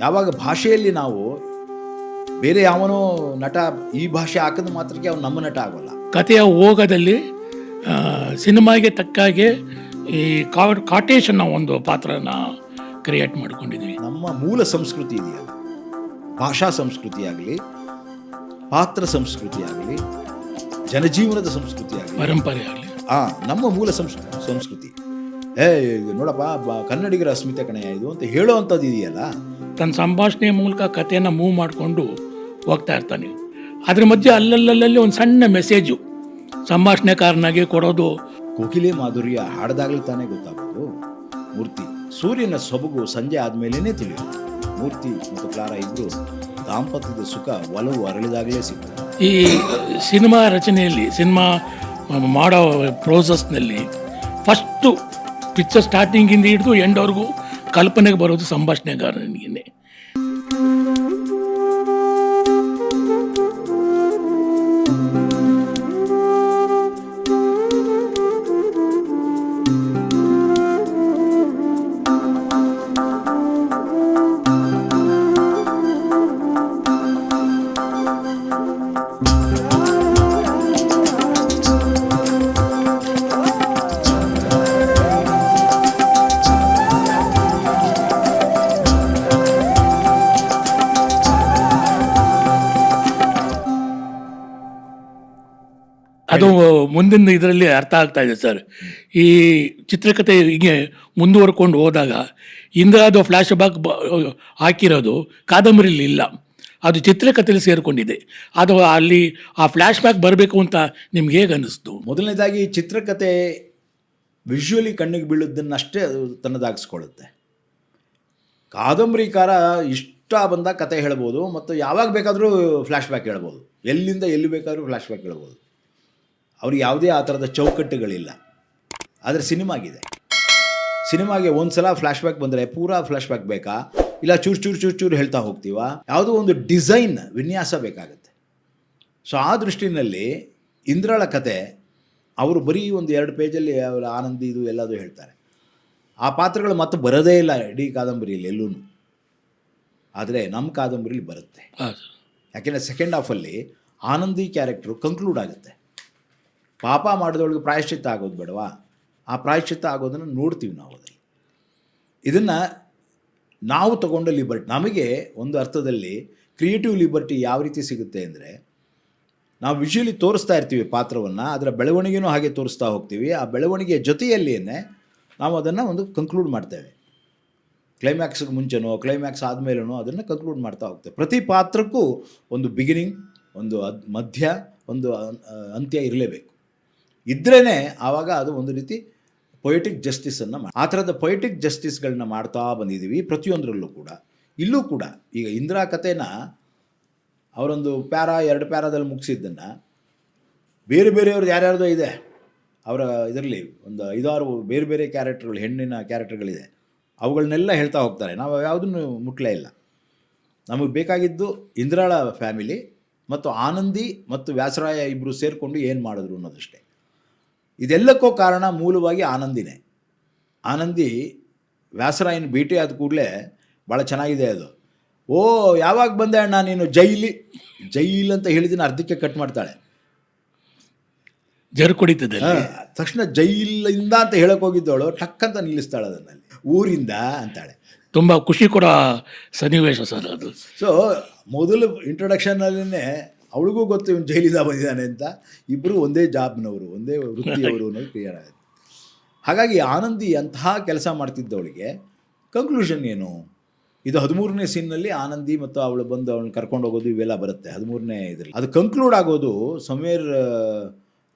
ಯಾವಾಗ ಭಾಷೆಯಲ್ಲಿ ನಾವು ಬೇರೆ ಯಾವನೋ ನಟ ಈ ಭಾಷೆ ಹಾಕಿದ ಮಾತ್ರಕ್ಕೆ ಅವ್ನು ನಮ್ಮ ನಟ ಆಗೋಲ್ಲ. ಕಥೆಯ ಓಗದಲ್ಲಿ ಸಿನಿಮಾಗೆ ತಕ್ಕಾಗೆ ಈ ಕಾ- ಕಾಟೇಶ್ ಅನ್ನೋ ಒಂದು ಪಾತ್ರನ ಕ್ರಿಯೇಟ್ ಮಾಡ್ಕೊಂಡಿದ್ವಿ ನಮ್ಮ ಮೂಲ ಸಂಸ್ಕೃತಿ ಇದೆಯಲ್ಲ. ಭಾಷಾ ಸಂಸ್ಕೃತಿ ಆಗಲಿ ಪಾತ್ರ ಸಂಸ್ಕೃತಿ ಆಗಲಿ ಜನಜೀವನದ ಸಂಸ್ಕೃತಿ ಆಗಲಿ. ಪರಂಪರೆ ಆಗಲಿ. ಆ ನಮ್ಮ ಮೂಲ ಸಂಸ್ಕೃತಿ ಸಂಸ್ಕೃತಿ. ಏ ನೋಡಪ್ಪ ಬ- ಕನ್ನಡಿಗರ ಅಸ್ಮಿತೆ ಕಣೆಯ ಇದು ಅಂತ ಹೇಳೋ ಅಂಥದ್ದು ಇದೆಯಲ್ಲ. ತನ್ನ ಸಂಭಾಷಣೆಯ ಮೂಲಕ ಕಥೆಯನ್ನು ಮೂವ್ ಮಾಡಿಕೊಂಡು ಹೋಗ್ತಾ ಇರ್ತಾನೆ. ಅದ್ರ ಮಧ್ಯೆ ಅಲ್ಲಲ್ಲಲ್ಲಿ ಒಂದು ಸಣ್ಣ ಮೆಸೇಜು ಸಂಭಾಷಣೆಕಾರನಾಗಿ ಕೊಡೋದು. ಕೋಕಿಲೆ ಮಾಧುರ್ಯ ಹಾಡ್ದಾಗಲೇ ತಾನೇ ಗೊತ್ತಾಗ್ಬೋದು. ಮೂರ್ತಿ ಸೂರ್ಯನ ಸೊಬಗು ಸಂಜೆ ಆದಮೇಲೇ ತಿಳಿಯುತ್ತೆ. ಮೂರ್ತಿ ಮತ್ತು ಕ್ಲಾರ ಇಬ್ಬರು ದಾಂಪತ್ಯದ ಸುಖ ಒಲವು ಅರಳಿದಾಗಲೇ ಸಿಗ್ತದೆ ಈ ಸಿನಿಮಾ ರಚನೆಯಲ್ಲಿ ಸಿನಿಮಾ ಮಾಡೋ ಪ್ರೋಸೆಸ್ನಲ್ಲಿ ಫಸ್ಟು ಪಿಕ್ಚರ್ ಸ್ಟಾರ್ಟಿಂಗಿಂದ ಹಿಡಿದು ಎಂಡ್ವರೆಗೂ ಕಲ್ಪನೆಗೆ ಬರೋದು ಸಂಭಾಷಣೆಗಾರನಿಗೆ ಅದು ಮುಂದಿನ ಇದರಲ್ಲಿ ಅರ್ಥ ಆಗ್ತಾ ಇದೆ ಸರ್. ಈ ಚಿತ್ರಕಥೆ ಹೀಗೆ ಮುಂದುವರ್ಕೊಂಡು ಹೋದಾಗ ಇಂದ್ರಾದು ಫ್ಲ್ಯಾಶ್ ಬ್ಯಾಕ್ ಹಾಕಿರೋದು ಕಾದಂಬರಿಲಿ ಇಲ್ಲ. ಅದು ಚಿತ್ರಕಥೆಯಲ್ಲಿ ಸೇರಿಕೊಂಡಿದೆ. ಅದು ಅಲ್ಲಿ ಆ ಫ್ಲ್ಯಾಶ್ ಬ್ಯಾಕ್ ಬರಬೇಕು ಅಂತ ನಿಮ್ಗೆ ಹೇಗೆ ಅನ್ನಿಸ್ತು? ಮೊದಲನೇದಾಗಿ ಚಿತ್ರಕಥೆ ವಿಷುವಲಿ ಕಣ್ಣಿಗೆ ಬೀಳೋದನ್ನಷ್ಟೇ ಅದು ತನ್ನದಾಗಿಸ್ಕೊಳ್ಳುತ್ತೆ. ಕಾದಂಬರಿಕಾರ ಇಷ್ಟ ಬಂದ ಕತೆ ಹೇಳ್ಬೋದು, ಮತ್ತು ಯಾವಾಗ ಬೇಕಾದರೂ ಫ್ಲ್ಯಾಶ್ ಬ್ಯಾಕ್ ಹೇಳ್ಬೋದು. ಎಲ್ಲಿಂದ ಎಲ್ಲಿ ಬೇಕಾದರೂ ಫ್ಲ್ಯಾಶ್ ಬ್ಯಾಕ್ ಹೇಳ್ಬೋದು. ಅವ್ರಿಗೆ ಯಾವುದೇ ಆ ಥರದ ಚೌಕಟ್ಟುಗಳಿಲ್ಲ. ಆದರೆ ಸಿನಿಮಾಗಿದೆ. ಸಿನಿಮಾಗೆ ಒಂದು ಸಲ ಫ್ಲ್ಯಾಶ್ ಬ್ಯಾಕ್ ಬಂದರೆ ಪೂರಾ ಫ್ಲ್ಯಾಶ್ ಬ್ಯಾಕ್ ಬೇಕಾ? ಇಲ್ಲ ಚೂರು ಚೂರು ಚೂರು ಚೂರು ಹೇಳ್ತಾ ಹೋಗ್ತೀವ? ಯಾವುದೋ ಒಂದು ಡಿಸೈನ್ ವಿನ್ಯಾಸ ಬೇಕಾಗುತ್ತೆ. ಸೊ ಆ ದೃಷ್ಟಿನಲ್ಲಿ ಇಂದ್ರಾಳ ಕತೆ ಅವರು ಬರೀ ಒಂದು ಎರಡು ಪೇಜಲ್ಲಿ ಅವರ ಆನಂದಿ ಇದು ಎಲ್ಲದು ಹೇಳ್ತಾರೆ. ಆ ಪಾತ್ರಗಳು ಮತ್ತೆ ಬರೋದೇ ಇಲ್ಲ ಇಡೀ ಕಾದಂಬರಿಯಲ್ಲಿ ಎಲ್ಲೂ ಆದರೆ ನಮ್ಮ ಕಾದಂಬರಿಲಿ ಬರುತ್ತೆ. ಯಾಕೆಂದರೆ ಸೆಕೆಂಡ್ ಹಾಫಲ್ಲಿ ಆನಂದಿ ಕ್ಯಾರೆಕ್ಟ್ರು ಕಂಕ್ಲೂಡ್ ಆಗುತ್ತೆ. ಪಾಪ ಮಾಡಿದವಳಿಗೆ ಪ್ರಾಯಶ್ಚಿತ್ತ ಆಗೋದು ಬೇಡವಾ? ಆ ಪ್ರಾಯಶ್ಚಿತ್ತ ಆಗೋದನ್ನು ನೋಡ್ತೀವಿ ನಾವು ಅದರಲ್ಲಿ. ಇದನ್ನು ನಾವು ತಗೊಂಡ ಲಿಬರ್ಟಿ, ನಮಗೆ ಒಂದು ಅರ್ಥದಲ್ಲಿ ಕ್ರಿಯೇಟಿವ್ ಲಿಬರ್ಟಿ ಯಾವ ರೀತಿ ಸಿಗುತ್ತೆ ಅಂದರೆ, ನಾವು ವಿಷುವಲಿ ತೋರಿಸ್ತಾ ಇರ್ತೀವಿ ಪಾತ್ರವನ್ನು, ಅದರ ಬೆಳವಣಿಗೆನೂ ಹಾಗೆ ತೋರಿಸ್ತಾ ಹೋಗ್ತೀವಿ. ಆ ಬೆಳವಣಿಗೆಯ ಜೊತೆಯಲ್ಲಿಯೇ ನಾವು ಅದನ್ನು ಒಂದು ಕನ್ಕ್ಲೂಡ್ ಮಾಡ್ತೇವೆ. ಕ್ಲೈಮ್ಯಾಕ್ಸ್ಗೆ ಮುಂಚೆನೋ ಕ್ಲೈಮ್ಯಾಕ್ಸ್ ಆದಮೇಲೂ ಅದನ್ನು ಕನ್ಕ್ಲೂಡ್ ಮಾಡ್ತಾ ಹೋಗ್ತೇವೆ. ಪ್ರತಿ ಪಾತ್ರಕ್ಕೂ ಒಂದು ಬಿಗಿನಿಂಗ್ ಒಂದು ಅದ್ ಮಧ್ಯ, ಒಂದು ಅಂತ್ಯ ಇರಲೇಬೇಕು. ಇದ್ರೇ ಆವಾಗ ಅದು ಒಂದು ರೀತಿ ಪೊಯೆಟಿಕ್ ಜಸ್ಟಿಸನ್ನು ಮಾಡಿ ಆ ಥರದ ಪೊಯೆಟಿಕ್ ಜಸ್ಟಿಸ್ಗಳನ್ನ ಮಾಡ್ತಾ ಬಂದಿದ್ದೀವಿ ಪ್ರತಿಯೊಂದರಲ್ಲೂ ಕೂಡ. ಇಲ್ಲೂ ಕೂಡ ಈಗ ಇಂದಿರಾ ಕಥೆನ ಅವರೊಂದು ಪ್ಯಾರ, ಎರಡು ಪ್ಯಾರಾದಲ್ಲಿ ಮುಗಿಸಿದ್ದನ್ನು ಬೇರೆ ಬೇರೆಯವ್ರದ್ದು ಯಾರ್ಯಾರ್ದೋ ಇದೆ. ಅವರ ಇದರಲ್ಲಿ ಒಂದು ಐದಾರು ಬೇರೆ ಬೇರೆ ಕ್ಯಾರೆಕ್ಟರ್ಗಳು ಹೆಣ್ಣಿನ ಕ್ಯಾರೆಕ್ಟರ್ಗಳಿದೆ ಅವುಗಳನ್ನೆಲ್ಲ ಹೇಳ್ತಾ ಹೋಗ್ತಾರೆ. ನಾವು ಯಾವುದನ್ನು ಮುಟ್ಲೇ ಇಲ್ಲ. ನಮಗೆ ಬೇಕಾಗಿದ್ದು ಇಂದ್ರಾಳ ಫ್ಯಾಮಿಲಿ ಮತ್ತು ಆನಂದಿ ಮತ್ತು ವ್ಯಾಸರಾಯ ಇಬ್ಬರು ಸೇರಿಕೊಂಡು ಏನು ಮಾಡಿದ್ರು ಅನ್ನೋದಷ್ಟೇ. ಇದೆಲ್ಲಕ್ಕೂ ಕಾರಣ ಮೂಲವಾಗಿ ಆನಂದಿನೇ. ಆನಂದಿ ವ್ಯಾಸರಾಯನ ಭೇಟಿ ಆದ ಕೂಡಲೇ ಭಾಳ ಚೆನ್ನಾಗಿದೆ ಅದು. ಓ ಯಾವಾಗ ಬಂದೆ ಅಣ್ಣ ನೀನು? ಜೈಲಿ. ಜೈಲ್ ಅಂತ ಹೇಳಿದಿನ ಅರ್ಧಕ್ಕೆ ಕಟ್ ಮಾಡ್ತಾಳೆ. ಜರು ಕುಡಿತದೆ ತಕ್ಷಣ ಜೈಲಿಂದ ಅಂತ ಹೇಳಕ್ ಹೋಗಿದ್ದವಳು ಟಕ್ ಅಂತ ನಿಲ್ಲಿಸ್ತಾಳೆ ಅದನ್ನಲ್ಲಿ. ಊರಿಂದ ಅಂತಾಳೆ. ತುಂಬ ಖುಷಿ ಕೊಡೋ ಸನ್ನಿವೇಶ ಸರ್ ಅದು. ಸೊ ಮೊದಲು ಇಂಟ್ರೊಡಕ್ಷನ್ನಲ್ಲೇ ಅವಳಿಗೂ ಗೊತ್ತು ಇವನು ಜೈಲಿಂದ ಬಂದಿದ್ದಾನೆ ಅಂತ. ಇಬ್ಬರು ಒಂದೇ ಜಾಬ್ನವರು ಒಂದೇ ವೃತ್ತಿಯವರು ಅನ್ನೋದು ಕ್ಲಿಯರ್ ಆಗುತ್ತೆ. ಹಾಗಾಗಿ ಆನಂದಿ ಅಂತಹ ಕೆಲಸ ಮಾಡ್ತಿದ್ದವಳಿಗೆ ಕಂಕ್ಲೂಷನ್ ಏನು? ಇದು ಹದಿಮೂರನೇ ಸೀನ್ನಲ್ಲಿ ಆನಂದಿ ಮತ್ತು ಅವಳು ಬಂದು ಅವಳನ್ನ ಕರ್ಕೊಂಡು ಹೋಗೋದು ಇವೆಲ್ಲ ಬರುತ್ತೆ. ಹದಿಮೂರನೇ ಇದರಲ್ಲಿ. ಅದು ಕಂಕ್ಲೂಡ್ ಆಗೋದು ಸಮ್ವೇರ್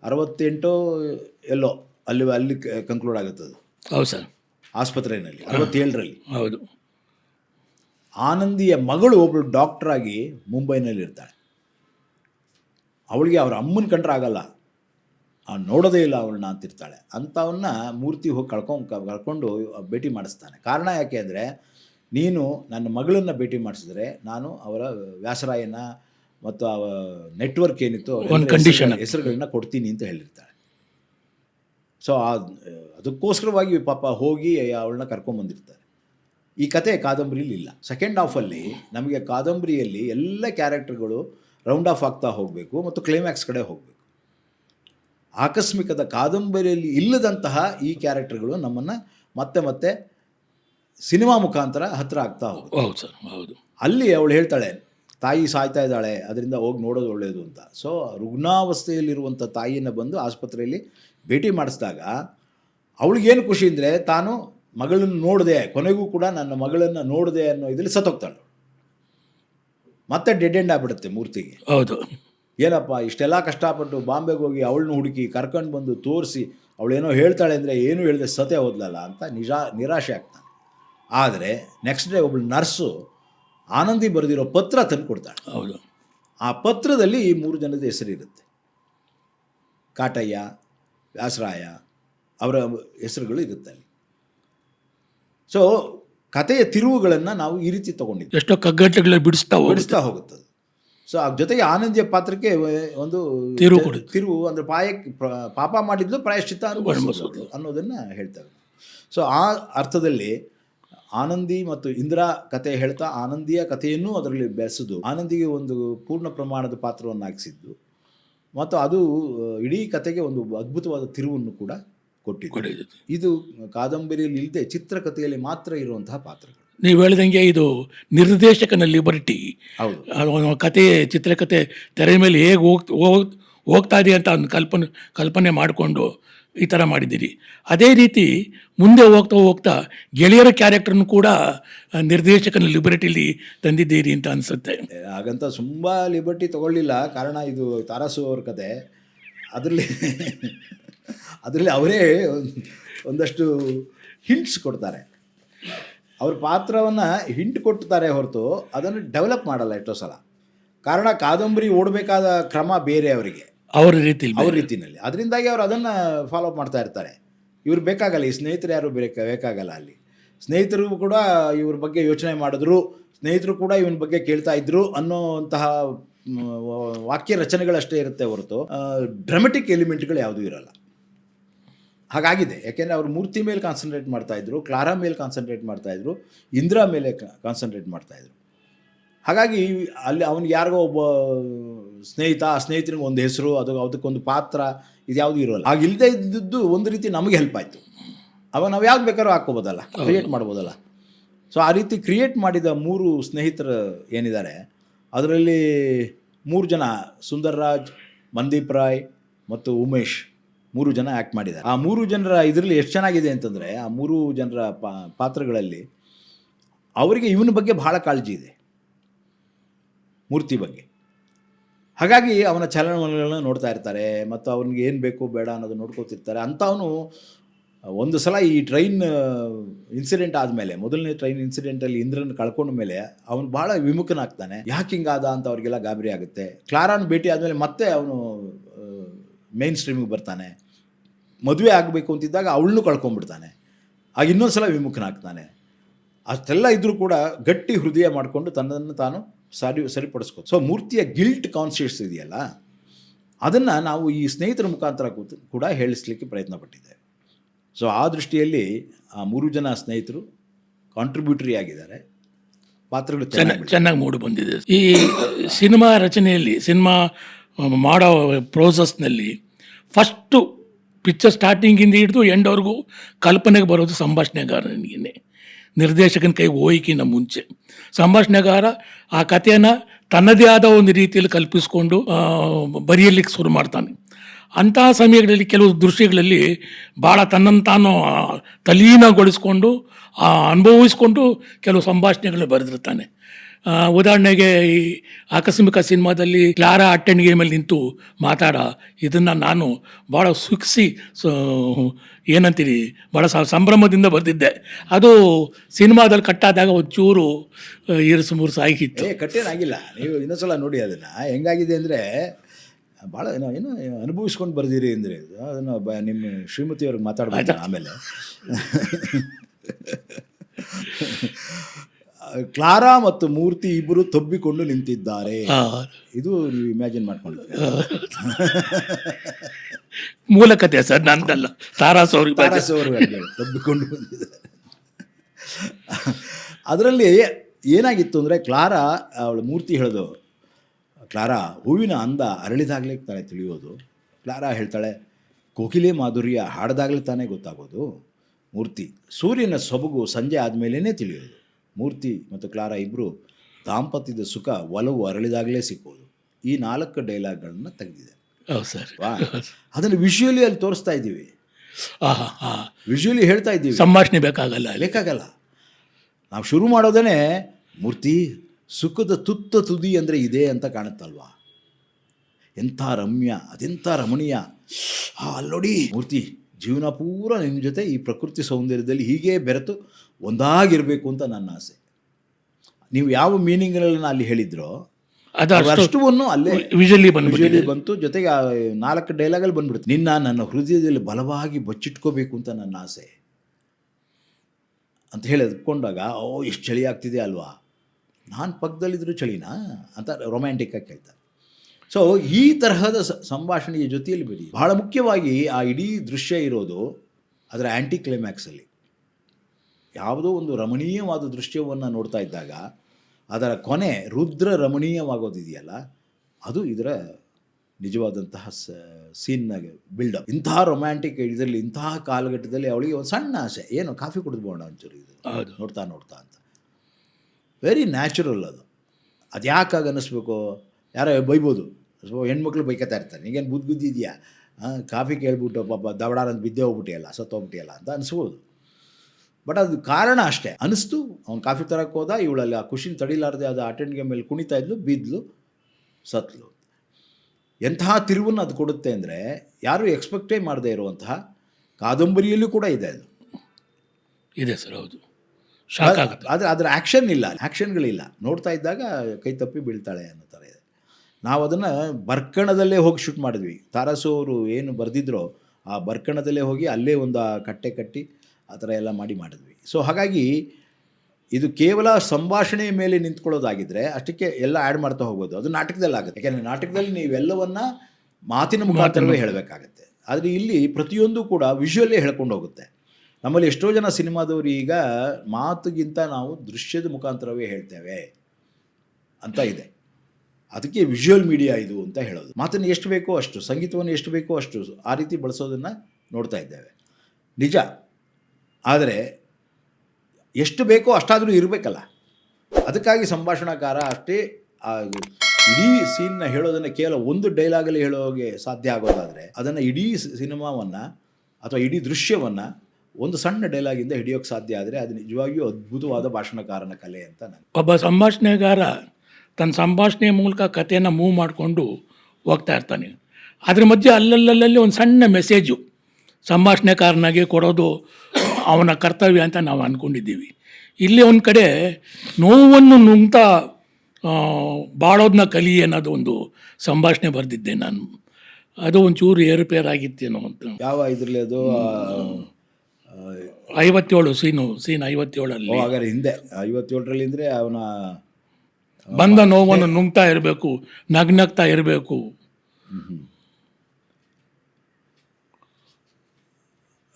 ಅರವತ್ತೆಂಟು ಎಲ್ಲೋ ಅಲ್ಲಿ ಅಲ್ಲಿ ಕಂಕ್ಲೂಡ್ ಆಗುತ್ತೆ ಅದು. ಹೌದು ಸರ್. ಆಸ್ಪತ್ರೆಯಲ್ಲಿ ಅರವತ್ತೇಳರಲ್ಲಿ. ಹೌದು. ಆನಂದಿಯ ಮಗಳು ಒಬ್ಬಳು ಡಾಕ್ಟ್ರಾಗಿ ಮುಂಬೈನಲ್ಲಿ ಇರ್ತಾಳೆ ಅವಳಿಗೆ ಅವ್ರ ಅಮ್ಮನ ಕಂಡ್ರೆ ಆಗಲ್ಲ. ಅವ್ನು ನೋಡೋದೇ ಇಲ್ಲ ಅವಳನ್ನ ಅಂತಿರ್ತಾಳೆ. ಅಂಥವನ್ನ ಮೂರ್ತಿ ಹೋಗಿ ಕಳ್ಕೊಂಡು ಕಳ್ಕೊಂಡು ಭೇಟಿ ಮಾಡಿಸ್ತಾನೆ. ಕಾರಣ ಯಾಕೆ ಅಂದರೆ ನೀನು ನನ್ನ ಮಗಳನ್ನು ಭೇಟಿ ಮಾಡಿಸಿದ್ರೆ ನಾನು ಅವರ ವ್ಯಾಸರಾಯನ ಮತ್ತು ಅವ ನೆಟ್ವರ್ಕ್ ಏನಿತ್ತು ಕಂಡೀಷನ್ ಹೆಸರುಗಳನ್ನ- ಹೆಸರುಗಳನ್ನ ಕೊಡ್ತೀನಿ ಅಂತ ಹೇಳಿರ್ತಾಳೆ. ಸೊ ಅದಕ್ಕೋಸ್ಕರವಾಗಿ ಪಾಪ ಹೋಗಿ ಅವಳನ್ನ ಕರ್ಕೊಂಬಂದಿರ್ತಾರೆ ಈ ಕತೆ ಕಾದಂಬರಿಲಿ ಇಲ್ಲ ಸೆಕೆಂಡ್ ಹಾಫಲ್ಲಿ ನಮಗೆ ಕಾದಂಬರಿಯಲ್ಲಿ ಎಲ್ಲ ಕ್ಯಾರೆಕ್ಟರ್ಗಳು ರೌಂಡ್ ಆಫ್ ಆಗ್ತಾ ಹೋಗಬೇಕು ಮತ್ತು ಕ್ಲೈಮ್ಯಾಕ್ಸ್ ಕಡೆ ಹೋಗಬೇಕು. ಆಕಸ್ಮಿಕದ ಕಾದಂಬರಿಯಲ್ಲಿ ಇಲ್ಲದಂತಹ ಈ ಕ್ಯಾರೆಕ್ಟರ್ಗಳು ನಮ್ಮನ್ನು ಮತ್ತೆ ಮತ್ತೆ ಸಿನಿಮಾ ಮುಖಾಂತರ ಹತ್ತಿರ ಆಗ್ತಾ ಹೋಗುತ್ತೆ. ಹೌದು ಸರ್ ಹೌದು. ಅಲ್ಲಿ ಅವಳು ಹೇಳ್ತಾಳೆ ತಾಯಿ ಸಾಯ್ತಾ ಇದ್ದಾಳೆ ಅದರಿಂದ ಹೋಗಿ ನೋಡೋದು ಒಳ್ಳೆಯದು ಅಂತ. ಸೊ ರುಗ್ನಾವಸ್ಥೆಯಲ್ಲಿರುವಂಥ ತಾಯಿಯನ್ನು ಬಂದು ಆಸ್ಪತ್ರೆಯಲ್ಲಿ ಭೇಟಿ ಮಾಡಿಸಿದಾಗ ಅವಳಿಗೇನು ಖುಷಿ ಅಂದರೆ ತಾನು ಮಗಳನ್ನು ನೋಡಿದೆ ಕೊನೆಗೂ ಕೂಡ ನನ್ನ ಮಗಳನ್ನು ನೋಡಿದೆ ಅನ್ನೋ ಇದರಲ್ಲಿ ಸತ್ತೋಗ್ತಾಳೆ. ಮತ್ತೆ ಡೆಡ್ ಎಂಡ್ ಆಗ್ಬಿಡುತ್ತೆ ಮೂರ್ತಿಗೆ. ಹೌದು. ಏನಪ್ಪ ಇಷ್ಟೆಲ್ಲ ಕಷ್ಟಪಟ್ಟು ಬಾಂಬೆಗೆ ಹೋಗಿ ಅವಳನ್ನು ಹುಡುಕಿ ಕರ್ಕೊಂಡು ಬಂದು ತೋರಿಸಿ ಅವಳೇನೋ ಹೇಳ್ತಾಳೆ ಅಂದರೆ ಏನೂ ಹೇಳಿದೆ ಸತೆ ಹೋದ್ಲಲ್ಲ ಅಂತ ನಿಜಾ ನಿರಾಶೆ ಆಗ್ತಾನೆ. ಆದರೆ ನೆಕ್ಸ್ಟ್ ಡೇ ಒಬ್ಬಳು ನರ್ಸು ಆನಂದಿ ಬರೆದಿರೋ ಪತ್ರ ತಂದು ಕೊಡ್ತಾಳೆ. ಹೌದು. ಆ ಪತ್ರದಲ್ಲಿ ಈ ಮೂರು ಜನದ ಹೆಸರಿರುತ್ತೆ. ಕಾಟಯ್ಯ ವ್ಯಾಸರಾಯ ಅವರ ಹೆಸರುಗಳು ಇರುತ್ತೆ ಅಲ್ಲಿ ಸೊ ಕಥೆಯ ತಿರುವುಗಳನ್ನು ನಾವು ಈ ರೀತಿ ತಗೊಂಡಿದ್ವಿ. ಎಷ್ಟೋ ಕಗ್ಗಟ್ಟೆಗಳ ಬಿಡಿಸ್ತಾ ಬಿಡಿಸ್ತಾ ಹೋಗುತ್ತದೆ ಸೊ ಆ ಜೊತೆಗೆ ಆನಂದಿಯ ಪಾತ್ರಕ್ಕೆ ಒಂದು ತಿರುವು. ತಿರುವು ಅಂದರೆ ಪಾಯಕ್ಕೆ ಪಾಪ ಮಾಡಿದ್ದು ಪ್ರಾಯಶ್ಚಿತ್ತ ಅನುಭವಿಸೋದು ಅನ್ನೋದನ್ನು ಹೇಳ್ತಾರೆ ಸೊ ಆ ಅರ್ಥದಲ್ಲಿ ಆನಂದಿ ಮತ್ತು ಇಂದಿರಾ ಕತೆ ಹೇಳ್ತಾ ಆನಂದಿಯ ಕಥೆಯನ್ನು ಅದರಲ್ಲಿ ಬೆಳೆಸಿದ್ದು ಆನಂದಿಗೆ ಒಂದು ಪೂರ್ಣ ಪ್ರಮಾಣದ ಪಾತ್ರವನ್ನು ಹಾಕಿಸಿದ್ದು ಮತ್ತು ಅದು ಇಡೀ ಕತೆಗೆ ಒಂದು ಅದ್ಭುತವಾದ ತಿರುವನ್ನು ಕೂಡ ಕೊಟ್ಟಿದ್ದು ಕೊಟ್ಟಿದ್ದು. ಇದು ಕಾದಂಬರಿಯಲ್ಲಿ ಇಲ್ಲದೆ ಚಿತ್ರಕಥೆಯಲ್ಲಿ ಮಾತ್ರ ಇರುವಂತಹ ಪಾತ್ರಗಳು. ನೀವು ಹೇಳಿದಂಗೆ ಇದು ನಿರ್ದೇಶಕನ ಲಿಬರ್ಟಿ ಹೌದು. ಕತೆ ಚಿತ್ರಕಥೆ ತೆರೆ ಮೇಲೆ ಹೇಗೆ ಹೋಗ್ ಹೋಗ್ ಹೋಗ್ತಾ ಇದೆ ಅಂತ ಒಂದು ಕಲ್ಪನೆ ಕಲ್ಪನೆ ಮಾಡಿಕೊಂಡು ಈ ಥರ ಮಾಡಿದ್ದೀರಿ. ಅದೇ ರೀತಿ ಮುಂದೆ ಹೋಗ್ತಾ ಹೋಗ್ತಾ ಗೆಳೆಯರ ಕ್ಯಾರೆಕ್ಟರ್ನು ಕೂಡ ನಿರ್ದೇಶಕನ ಲಿಬರ್ಟಿಲಿ ತಂದಿದ್ದೀರಿ ಅಂತ ಅನಿಸುತ್ತೆ. ಹಾಗಂತ ತುಂಬ ಲಿಬರ್ಟಿ ತಗೊಳ್ಳಿಲ್ಲ. ಕಾರಣ ಇದು ತಾರಾಸು ಅವ್ರ ಕತೆ. ಅದರಲ್ಲಿ ಅದರಲ್ಲಿ ಅವರೇ ಒಂದಷ್ಟು ಹಿಂಟ್ಸ್ ಕೊಡ್ತಾರೆ. ಅವ್ರ ಪಾತ್ರವನ್ನು ಹಿಂಟ್ ಕೊಡ್ತಾರೆ ಹೊರತು ಅದನ್ನು ಡೆವಲಪ್ ಮಾಡಲ್ಲ ಎಷ್ಟೋ ಸಲ. ಕಾರಣ ಕಾದಂಬರಿ ಓಡಬೇಕಾದ ಕ್ರಮ ಬೇರೆ ಅವರಿಗೆ. ಅವ್ರ ರೀತಿ ಅವ್ರ ರೀತಿಯಲ್ಲಿ ಅದರಿಂದಾಗಿ ಅವ್ರು ಅದನ್ನು ಫಾಲೋ ಅಪ್ ಮಾಡ್ತಾ ಇರ್ತಾರೆ. ಇವ್ರು ಬೇಕಾಗಲ್ಲ ಈ ಸ್ನೇಹಿತರು ಯಾರು ಬೇಕ ಬೇಕಾಗಲ್ಲ ಅಲ್ಲಿ. ಸ್ನೇಹಿತರು ಕೂಡ ಇವ್ರ ಬಗ್ಗೆ ಯೋಚನೆ ಮಾಡಿದ್ರು. ಸ್ನೇಹಿತರು ಕೂಡ ಇವನ ಬಗ್ಗೆ ಕೇಳ್ತಾ ಇದ್ರು ಅನ್ನೋವಂತಹ ವಾಕ್ಯ ರಚನೆಗಳಷ್ಟೇ ಇರುತ್ತೆ ಹೊರತು. ಡ್ರಮೆಟಿಕ್ ಎಲಿಮೆಂಟ್ಗಳು ಯಾವುದೂ ಇರಲ್ಲ. ಹಾಗಾಗಿದೆ. ಯಾಕೆಂದರೆ ಅವರು ಮೂರ್ತಿ ಮೇಲೆ ಕಾನ್ಸಂಟ್ರೇಟ್ ಮಾಡ್ತಾಯಿದ್ರು ಕ್ಲಾರಾ ಮೇಲೆ ಕಾನ್ಸಂಟ್ರೇಟ್ ಮಾಡ್ತಾ ಇದ್ರು ಇಂದಿರಾ ಮೇಲೆ ಕಾನ್ಸಂಟ್ರೇಟ್ ಮಾಡ್ತಾಯಿದ್ರು ಹಾಗಾಗಿ ಅಲ್ಲಿ ಅವ್ನಿಗೆ ಯಾರಿಗೋ ಒಬ್ಬ ಸ್ನೇಹಿತ ಆ ಸ್ನೇಹಿತನಿಗೆ ಒಂದು ಹೆಸರು ಅದು ಅದಕ್ಕೊಂದು ಪಾತ್ರ ಇದ್ಯಾವುದು ಇರೋಲ್ಲ. ಆಗ ಇಲ್ಲದೆ ಇದ್ದಿದ್ದು ಒಂದು ರೀತಿ ನಮಗೆ ಹೆಲ್ಪ್ ಆಯಿತು. ಅವ ನಾವು ಯಾವ್ದು ಬೇಕಾದ್ರೂ ಹಾಕ್ಕೋಬೋದಲ್ಲ ಕ್ರಿಯೇಟ್ ಮಾಡ್ಬೋದಲ್ಲ. ಸೊ ಆ ರೀತಿ ಕ್ರಿಯೇಟ್ ಮಾಡಿದ ಮೂರು ಸ್ನೇಹಿತರು ಏನಿದ್ದಾರೆ ಅದರಲ್ಲಿ ಮೂರು ಜನ ಸುಂದರ್ ರಾಜ್ ಮಂದೀಪ್ ರಾಯ್ ಮತ್ತು ಉಮೇಶ್. ಮೂರು ಜನ ಆ್ಯಕ್ಟ್ ಮಾಡಿದ್ದಾರೆ. ಆ ಮೂರು ಜನರ ಇದರಲ್ಲಿ ಎಷ್ಟು ಚೆನ್ನಾಗಿದೆ ಅಂತಂದರೆ, ಆ ಮೂರು ಜನರ ಪಾತ್ರಗಳಲ್ಲಿ ಅವರಿಗೆ ಇವನ ಬಗ್ಗೆ ಬಹಳ ಕಾಳಜಿ ಇದೆ. ಮೂರ್ತಿ ಬಗ್ಗೆ. ಹಾಗಾಗಿ ಅವನ ಚಲನವಲನಗಳನ್ನ ನೋಡ್ತಾ ಇರ್ತಾರೆ, ಮತ್ತು ಅವನಿಗೆ ಏನು ಬೇಕು ಬೇಡ ಅನ್ನೋದು ನೋಡ್ಕೋತಿರ್ತಾರೆ. ಅಂತ ಅವನು ಒಂದು ಸಲ ಈ ಟ್ರೈನ್ ಇನ್ಸಿಡೆಂಟ್ ಆದಮೇಲೆ, ಮೊದಲನೇ ಟ್ರೈನ್ ಇನ್ಸಿಡೆಂಟಲ್ಲಿ ಇಂದ್ರನ ಕಳ್ಕೊಂಡ ಮೇಲೆ ಅವನು ಭಾಳ ವಿಮುಖನಾಗ್ತಾನೆ. ಯಾಕೆ ಹಿಂಗಾದ ಅಂತ ಅವರಿಗೆಲ್ಲ ಗಾಬರಿ ಆಗುತ್ತೆ. ಕ್ಲಾರಾನ್ ಭೇಟಿ ಆದಮೇಲೆ ಮತ್ತೆ ಅವನು ಮೇನ್ ಸ್ಟ್ರೀಮಿಗೆ ಬರ್ತಾನೆ. ಮದುವೆ ಆಗಬೇಕು ಅಂತಿದ್ದಾಗ ಅವಳನ್ನು ಕಳ್ಕೊಂಡ್ಬಿಡ್ತಾನೆ. ಆಗ ಇನ್ನೊಂದು ಸಲ ವಿಮುಖನಾಗ್ತಾನೆ. ಅಷ್ಟೆಲ್ಲ ಇದ್ದರೂ ಕೂಡ ಗಟ್ಟಿ ಹೃದಯ ಮಾಡಿಕೊಂಡು ತನ್ನನ್ನು ತಾನು ಸರಿ ಸರಿಪಡಿಸ್ಕೋ ಸೊ ಮೂರ್ತಿಯ ಗಿಲ್ಟ್ ಕಾನ್ಸಿಯಸ್ ಇದೆಯಲ್ಲ? ಅದನ್ನು ನಾವು ಈ ಸ್ನೇಹಿತರ ಮುಖಾಂತರ ಕೂತು ಕೂಡ ಹೇಳಿಸ್ಲಿಕ್ಕೆ ಪ್ರಯತ್ನ ಪಟ್ಟಿದ್ದೇವೆ ಸೊ ಆ ದೃಷ್ಟಿಯಲ್ಲಿ ಆ ಮೂರು ಜನ ಸ್ನೇಹಿತರು ಕಾಂಟ್ರಿಬ್ಯೂಟರಿ ಆಗಿದ್ದಾರೆ. ಪಾತ್ರಗಳು ಚೆನ್ನಾಗಿ ಚೆನ್ನಾಗಿ ಚೆನ್ನಾಗಿ ಮೂಡಿ ಬಂದಿದೆ. ಈ ಸಿನಿಮಾ ರಚನೆಯಲ್ಲಿ ಸಿನಿಮಾ ಮಾಡೋ ಪ್ರೋಸೆಸ್ನಲ್ಲಿ ಫಸ್ಟು ಪಿಕ್ಚರ್ ಸ್ಟಾರ್ಟಿಂಗಿಂದ ಹಿಡಿದು ಎಂಡವರೆಗೂ ಕಲ್ಪನೆಗೆ ಬರೋದು ಸಂಭಾಷಣೆಗಾರನಿಗೆ ನಿರ್ದೇಶಕನ ಕೈ ಹೋಯ್ಕಿನ ಮುಂಚೆ. ಸಂಭಾಷಣೆಗಾರ ಆ ಕಥೆಯನ್ನು ತನ್ನದೇ ಆದ ಒಂದು ರೀತಿಯಲ್ಲಿ ಕಲ್ಪಿಸ್ಕೊಂಡು ಬರೆಯಲಿಕ್ಕೆ ಶುರು ಮಾಡ್ತಾನೆ. ಅಂತಹ ಸಮಯಗಳಲ್ಲಿ ಕೆಲವು ದೃಶ್ಯಗಳಲ್ಲಿ ಭಾಳ ತನ್ನನ್ನು ತಾನು ತಲೀನಗೊಳಿಸ್ಕೊಂಡು ಅನುಭವಿಸ್ಕೊಂಡು ಕೆಲವು ಸಂಭಾಷಣೆಗಳು ಬರೆದಿರ್ತಾನೆ. ಉದಾಹರಣೆಗೆ ಈ ಆಕಸ್ಮಿಕ ಸಿನಿಮಾದಲ್ಲಿ ಕ್ಲಾರಾ ಅಟ್ಟೆಂಡ್ ಗೇಮಲ್ಲಿ ನಿಂತು ಮಾತಾಡ ಇದನ್ನು ನಾನು ಭಾಳ ಸುಖಿಸಿ ಏನಂತೀರಿ ಭಾಳ ಸಂಭ್ರಮದಿಂದ ಬರೆದಿದ್ದೆ. ಅದು ಸಿನಿಮಾದಲ್ಲಿ ಕಟ್ಟಾದಾಗ ಒಂಚೂರು ಆ, ಮೂರು ಮುರುಸು ಆಗಿತ್ತು. ಕಟ್ಟೇನಾಗಿಲ್ಲ ನೀವು ಇನ್ನೊಂದ್ಸಲ ನೋಡಿ ಅದನ್ನು. ಹೆಂಗಾಗಿದೆ ಅಂದರೆ ಭಾಳ ಏನೋ ಏನೋ ಅನುಭವಿಸ್ಕೊಂಡು ಬರ್ದಿರಿ ಅಂದರೆ ಅದನ್ನು ಬ ನಿಮ್ಮ ಶ್ರೀಮತಿಯವ್ರಿಗೆ ಮಾತಾಡ್ಬೋದು ಆಮೇಲೆ. ಕ್ಲಾರಾ ಮತ್ತು ಮೂರ್ತಿ ಇಬ್ಬರು ತಬ್ಬಿಕೊಂಡು ನಿಂತಿದ್ದಾರೆ. ಇದು ನೀವು ಇಮ್ಯಾಜಿನ್ ಮಾಡ್ಕೊಂಡಿದ್ದೀರಿ? ಮೂಲ ಕಥೆ ಸರ್ ನಂದಲ್ಲ. ತಾರಾಸ್ ಅವ್ರಿಗೆ ಬರೆದ- ತಾರಸ್ ಅವರು ಹಾಗೆ ತಬ್ಬಿಕೊಂಡು ಬಂದಿದ್ದಾರೆ ಅದರಲ್ಲಿ ಏನಾಗಿತ್ತು ಅಂದರೆ ಕ್ಲಾರಾ ಅವಳು ಮೂರ್ತಿ ಹೇಳೋದು ಕ್ಲಾರಾ ಹೂವಿನ ಅಂದ ಅರಳಿದಾಗಲೇ ತಾನೇ ತಿಳಿಯೋದು. ಕ್ಲಾರಾ ಹೇಳ್ತಾಳೆ ಕೋಕಿಲೆ ಮಾಧುರ್ಯ ಹಾಡ್ದಾಗಲೇ ತಾನೇ ಗೊತ್ತಾಗೋದು. ಮೂರ್ತಿ ಸೂರ್ಯನ ಸೊಬಗು ಸಂಜೆ ಆದಮೇಲೇ ತಿಳಿಯೋದು. ಮೂರ್ತಿ ಮತ್ತು ಕ್ಲಾರಾ ಇಬ್ಬರು ದಾಂಪತ್ಯದ ಸುಖ ಒಲವು ಅರಳಿದಾಗಲೇ ಸಿಕ್ಕೋದು ಈ ನಾಲ್ಕು ಡೈಲಾಗ್ಗಳನ್ನು ತೆಗೆದಿದೆ. ಸರ್. ಅದನ್ನು ವಿಷುವಲಿ ಅಲ್ಲಿ ತೋರಿಸ್ತಾ ಇದ್ದೀವಿ. ವಿಷುವಲಿ ಹೇಳ್ತಾ ಇದ್ದೀವಿ. ಸಂಭಾಷಣೆ ಬೇಕಾಗಲ್ಲ ಬೇಕಾಗಲ್ಲ. ನಾವು ಶುರು ಮಾಡೋದೇ ಮೂರ್ತಿ ಸುಖದ ತುತ್ತ ತುದಿ ಅಂದರೆ ಇದೆ ಅಂತ ಕಾಣುತ್ತಲ್ವಾ? ಎಂಥ ರಮ್ಯ ಅದೆಂಥ ರಮಣೀಯ. ಆ ಅಲ್ಲೋಡಿ ಮೂರ್ತಿ ಜೀವನ ಪೂರ ನಿಮ್ಮ ಜೊತೆ ಈ ಪ್ರಕೃತಿ ಸೌಂದರ್ಯದಲ್ಲಿ ಹೀಗೇ ಬೆರೆತು ಒಂದಾಗಿರಬೇಕು ಅಂತ ನನ್ನ ಆಸೆ. ನೀವು ಯಾವ ಮೀನಿಂಗ್ಗಳನ್ನ ಅಲ್ಲಿ ಹೇಳಿದ್ರೋ ಅಷ್ಟುವನ್ನು ಅಲ್ಲೇ ವಿಜುಲಿ ಬಂತು. ಜೊತೆಗೆ ಆ ನಾಲ್ಕು ಡೈಲಾಗಲ್ಲಿ ಬಂದ್ಬಿಡುತ್ತೆ. ನಿನ್ನ ನನ್ನ ಹೃದಯದಲ್ಲಿ ಬಲವಾಗಿ ಬಚ್ಚಿಟ್ಕೋಬೇಕು ಅಂತ ನನ್ನ ಆಸೆ. ಅಂತ ಹೇಳಿ ಅದ್ಕೊಂಡಾಗ ಓ ಎಷ್ಟು ಚಳಿ ಆಗ್ತಿದೆ ಅಲ್ವಾ? ನಾನು ಪಕ್ಕದಲ್ಲಿದ್ದರೂ ಚಳಿನಾ? ಅಂತ ರೊಮ್ಯಾಂಟಿಕ್ಕಾಗಿ ಕೇಳ್ತಾರೆ. ಸೊ ಈ ತರಹದ ಸ- ಸಂಭಾಷಣೆಯ ಜೊತೆಯಲ್ಲಿ ಬಿಡಿ. ಬಹಳ ಮುಖ್ಯವಾಗಿ ಆ ಇಡೀ ದೃಶ್ಯ ಇರೋದು ಅದರ ಆ್ಯಂಟಿ ಕ್ಲೈಮ್ಯಾಕ್ಸಲ್ಲಿ ಯಾವುದೋ ಒಂದು ರಮಣೀಯವಾದ ದೃಶ್ಯವನ್ನು ನೋಡ್ತಾ ಇದ್ದಾಗ ಅದರ ಕೊನೆ ರುದ್ರ ರಮಣೀಯವಾಗೋದಿದೆಯಲ್ಲ ಅದು ಇದರ ನಿಜವಾದಂತಹ ಸೀನ್ನ ಬಿಲ್ಡಪ್ ಇಂತಹ ರೊಮ್ಯಾಂಟಿಕ್ ಇದರಲ್ಲಿ ಇಂತಹ ಕಾಲಘಟ್ಟದಲ್ಲಿ ಅವಳಿಗೆ ಒಂದು ಸಣ್ಣ ಆಸೆ ಏನು ಕಾಫಿ ಕುಡಿದ್ಬೋಣ ಒಂಚೂರು ಇದು. ನೋಡ್ತಾ ನೋಡ್ತಾ ಅಂತ. ವೆರಿ ನ್ಯಾಚುರಲ್ ಅದು. ಅದು ಯಾಕಾಗ ಅನ್ನಿಸ್ಬೇಕು ಯಾರೋ ಬೈಬೋದು. ಸ್ವಲ್ಪ ಹೆಣ್ಮಕ್ಳು ಬೈಕತ್ತಾ ಇರ್ತಾರೆ. ನೀಗೇನು ಬುದ್ಧಿ ಬುದ್ಧಿ ಇದೆಯಾ ಕಾಫಿ ಕೇಳ್ಬಿಟ್ಟು ಪಾಪ ದವಡಾರ ಅಂತ ಬಿದ್ದೇ ಹೋಗ್ಬಿಟ್ಟಿಯಲ್ಲ ಸತ್ತೋಗ್ಬಿಟ್ಟಿಯಲ್ಲ ಅಂತ ಅನಿಸ್ಬೋದು. ಬಟ್ ಅದು ಕಾರಣ ಅಷ್ಟೇ. ಅನಿಸ್ತು ಅವ್ನು ಕಾಫಿ ತರಕ್ಕೆ ಹೋದ ಇವಳಲ್ಲಿ ಆ ಖುಷಿನ ತಡಿಲಾರ್ದೆ ಅದು ಅಟೆಂಡ್ಗೆ ಮೇಲೆ ಕುಣಿತಾ ಇದ್ಲು ಬಿದ್ಲು ಸತ್ಲು. ಎಂತಹ ತಿರುವನ್ನು ಅದು ಕೊಡುತ್ತೆ ಅಂದರೆ ಯಾರೂ ಎಕ್ಸ್ಪೆಕ್ಟೇ ಮಾಡದೇ ಇರುವಂತಹ ಕಾದಂಬರಿಯಲ್ಲೂ ಕೂಡ ಇದೆ ಅದು. ಇದೆ ಸರ್ ಹೌದು. ಆದರೆ ಅದರ ಆ್ಯಕ್ಷನ್ ಇಲ್ಲ ಆ್ಯಕ್ಷನ್ಗಳಿಲ್ಲ ನೋಡ್ತಾ ಇದ್ದಾಗ ಕೈ ತಪ್ಪಿ ಬೀಳ್ತಾಳೆ ಅನ್ನೋ ಥರ ಇದೆ. ನಾವು ಅದನ್ನು ಬರ್ಕಣದಲ್ಲೇ ಹೋಗಿ ಶೂಟ್ ಮಾಡಿದ್ವಿ. ತಾರಸು ಅವರು ಏನು ಬರೆದಿದ್ರೋ ಆ ಬರ್ಕಣದಲ್ಲೇ ಹೋಗಿ ಅಲ್ಲೇ ಒಂದು ಕಟ್ಟೆ ಕಟ್ಟಿ ಆ ಥರ ಎಲ್ಲ ಮಾಡಿ ಮಾಡಿದ್ವಿ. ಸೊ ಹಾಗಾಗಿ ಇದು ಕೇವಲ ಸಂಭಾಷಣೆಯ ಮೇಲೆ ನಿಂತ್ಕೊಳ್ಳೋದಾಗಿದ್ದರೆ ಅಷ್ಟಕ್ಕೆ ಎಲ್ಲ ಆ್ಯಡ್ ಮಾಡ್ತಾ ಹೋಗೋದು ಅದು ನಾಟಕದಲ್ಲಿ ಆಗುತ್ತೆ. ಯಾಕೆಂದರೆ ನಾಟಕದಲ್ಲಿ ನೀವೆಲ್ಲವನ್ನು ಮಾತಿನ ಮುಖಾಂತರವೇ ಹೇಳಬೇಕಾಗತ್ತೆ. ಆದರೆ ಇಲ್ಲಿ ಪ್ರತಿಯೊಂದು ಕೂಡ ವಿಷುವಲ್ಲೇ ಹೇಳ್ಕೊಂಡು ಹೋಗುತ್ತೆ. ನಮ್ಮಲ್ಲಿ ಎಷ್ಟೋ ಜನ ಸಿನಿಮಾದವರು ಈಗ ಮಾತುಗಿಂತ ನಾವು ದೃಶ್ಯದ ಮುಖಾಂತರವೇ ಹೇಳ್ತೇವೆ ಅಂತ ಇದೆ. ಅದಕ್ಕೆ ವಿಜುವಲ್ ಮೀಡಿಯಾ ಇದು ಅಂತ ಹೇಳೋದು. ಮಾತನ್ನು ಎಷ್ಟು ಬೇಕೋ ಅಷ್ಟು ಸಂಗೀತವನ್ನು ಎಷ್ಟು ಬೇಕೋ ಅಷ್ಟು ಆ ರೀತಿ ಬಳಸೋದನ್ನು ನೋಡ್ತಾ ಇದ್ದೇವೆ. ನಿಜ? ಆದರೆ ಎಷ್ಟು ಬೇಕೋ ಅಷ್ಟಾದರೂ ಇರಬೇಕಲ್ಲ. ಅದಕ್ಕಾಗಿ ಸಂಭಾಷಣಾಕಾರ ಅಷ್ಟೇ ಇಡೀ ಸೀನ್ನ ಹೇಳೋದನ್ನು ಕೇವಲ ಒಂದು ಡೈಲಾಗಲ್ಲಿ ಹೇಳೋಗೆ ಸಾಧ್ಯ ಆಗೋದಾದರೆ ಅದನ್ನು ಇಡೀ ಸಿನಿಮಾವನ್ನು ಅಥವಾ ಇಡೀ ದೃಶ್ಯವನ್ನು ಒಂದು ಸಣ್ಣ ಡೈಲಾಗಿಂದ ಹಿಡಿಯೋಕ್ಕೆ ಸಾಧ್ಯ ಆದರೆ ಅದು ನಿಜವಾಗಿಯೂ ಅದ್ಭುತವಾದ ಭಾಷಣಕಾರನ ಕಲೆ ಅಂತ ನಾನು ಒಬ್ಬ ಸಂಭಾಷಣೆಗಾರ ತನ್ನ ಸಂಭಾಷಣೆಯ ಮೂಲಕ ಕಥೆಯನ್ನು ಮೂವ್ ಮಾಡಿಕೊಂಡು ಹೋಗ್ತಾ ಇರ್ತಾನೆ. ಅದ್ರ ಮಧ್ಯೆ ಅಲ್ಲಲ್ಲಲ್ಲಿ ಒಂದು ಸಣ್ಣ ಮೆಸೇಜು ಸಂಭಾಷಣೆಕಾರನಾಗಿ ಕೊಡೋದು ಅವನ ಕರ್ತವ್ಯ ಅಂತ ನಾವು ಅಂದ್ಕೊಂಡಿದ್ದೀವಿ ಇಲ್ಲಿ ಒಂದು ಕಡೆ ನೋವನ್ನು ನುಂಗ್ತಾ ಬಾಳೋದನ್ನ ಕಲಿ ಅನ್ನೋದು ಒಂದು ಸಂಭಾಷಣೆ ಬರೆದಿದ್ದೆ ನಾನು. ಅದು ಒಂಚೂರು ಏರುಪೇರಾಗಿತ್ತೇನೋ ಅಂತ. ಯಾವ ಇದರಲ್ಲಿ ಅದು? ಐವತ್ತೇಳು ಸೀನು ಸೀನ್ ಐವತ್ತೇಳಲ್ಲಿ. ಹಾಗಾದ್ರೆ ಹಿಂದೆ. ಐವತ್ತೇಳರಲ್ಲಿ ಅಂದರೆ ಅವನ ಬಂದ ನೋವನ್ನು ನುಂಗ್ತಾ ಇರಬೇಕು ನಗ್ನಗ್ತಾ ಇರಬೇಕು.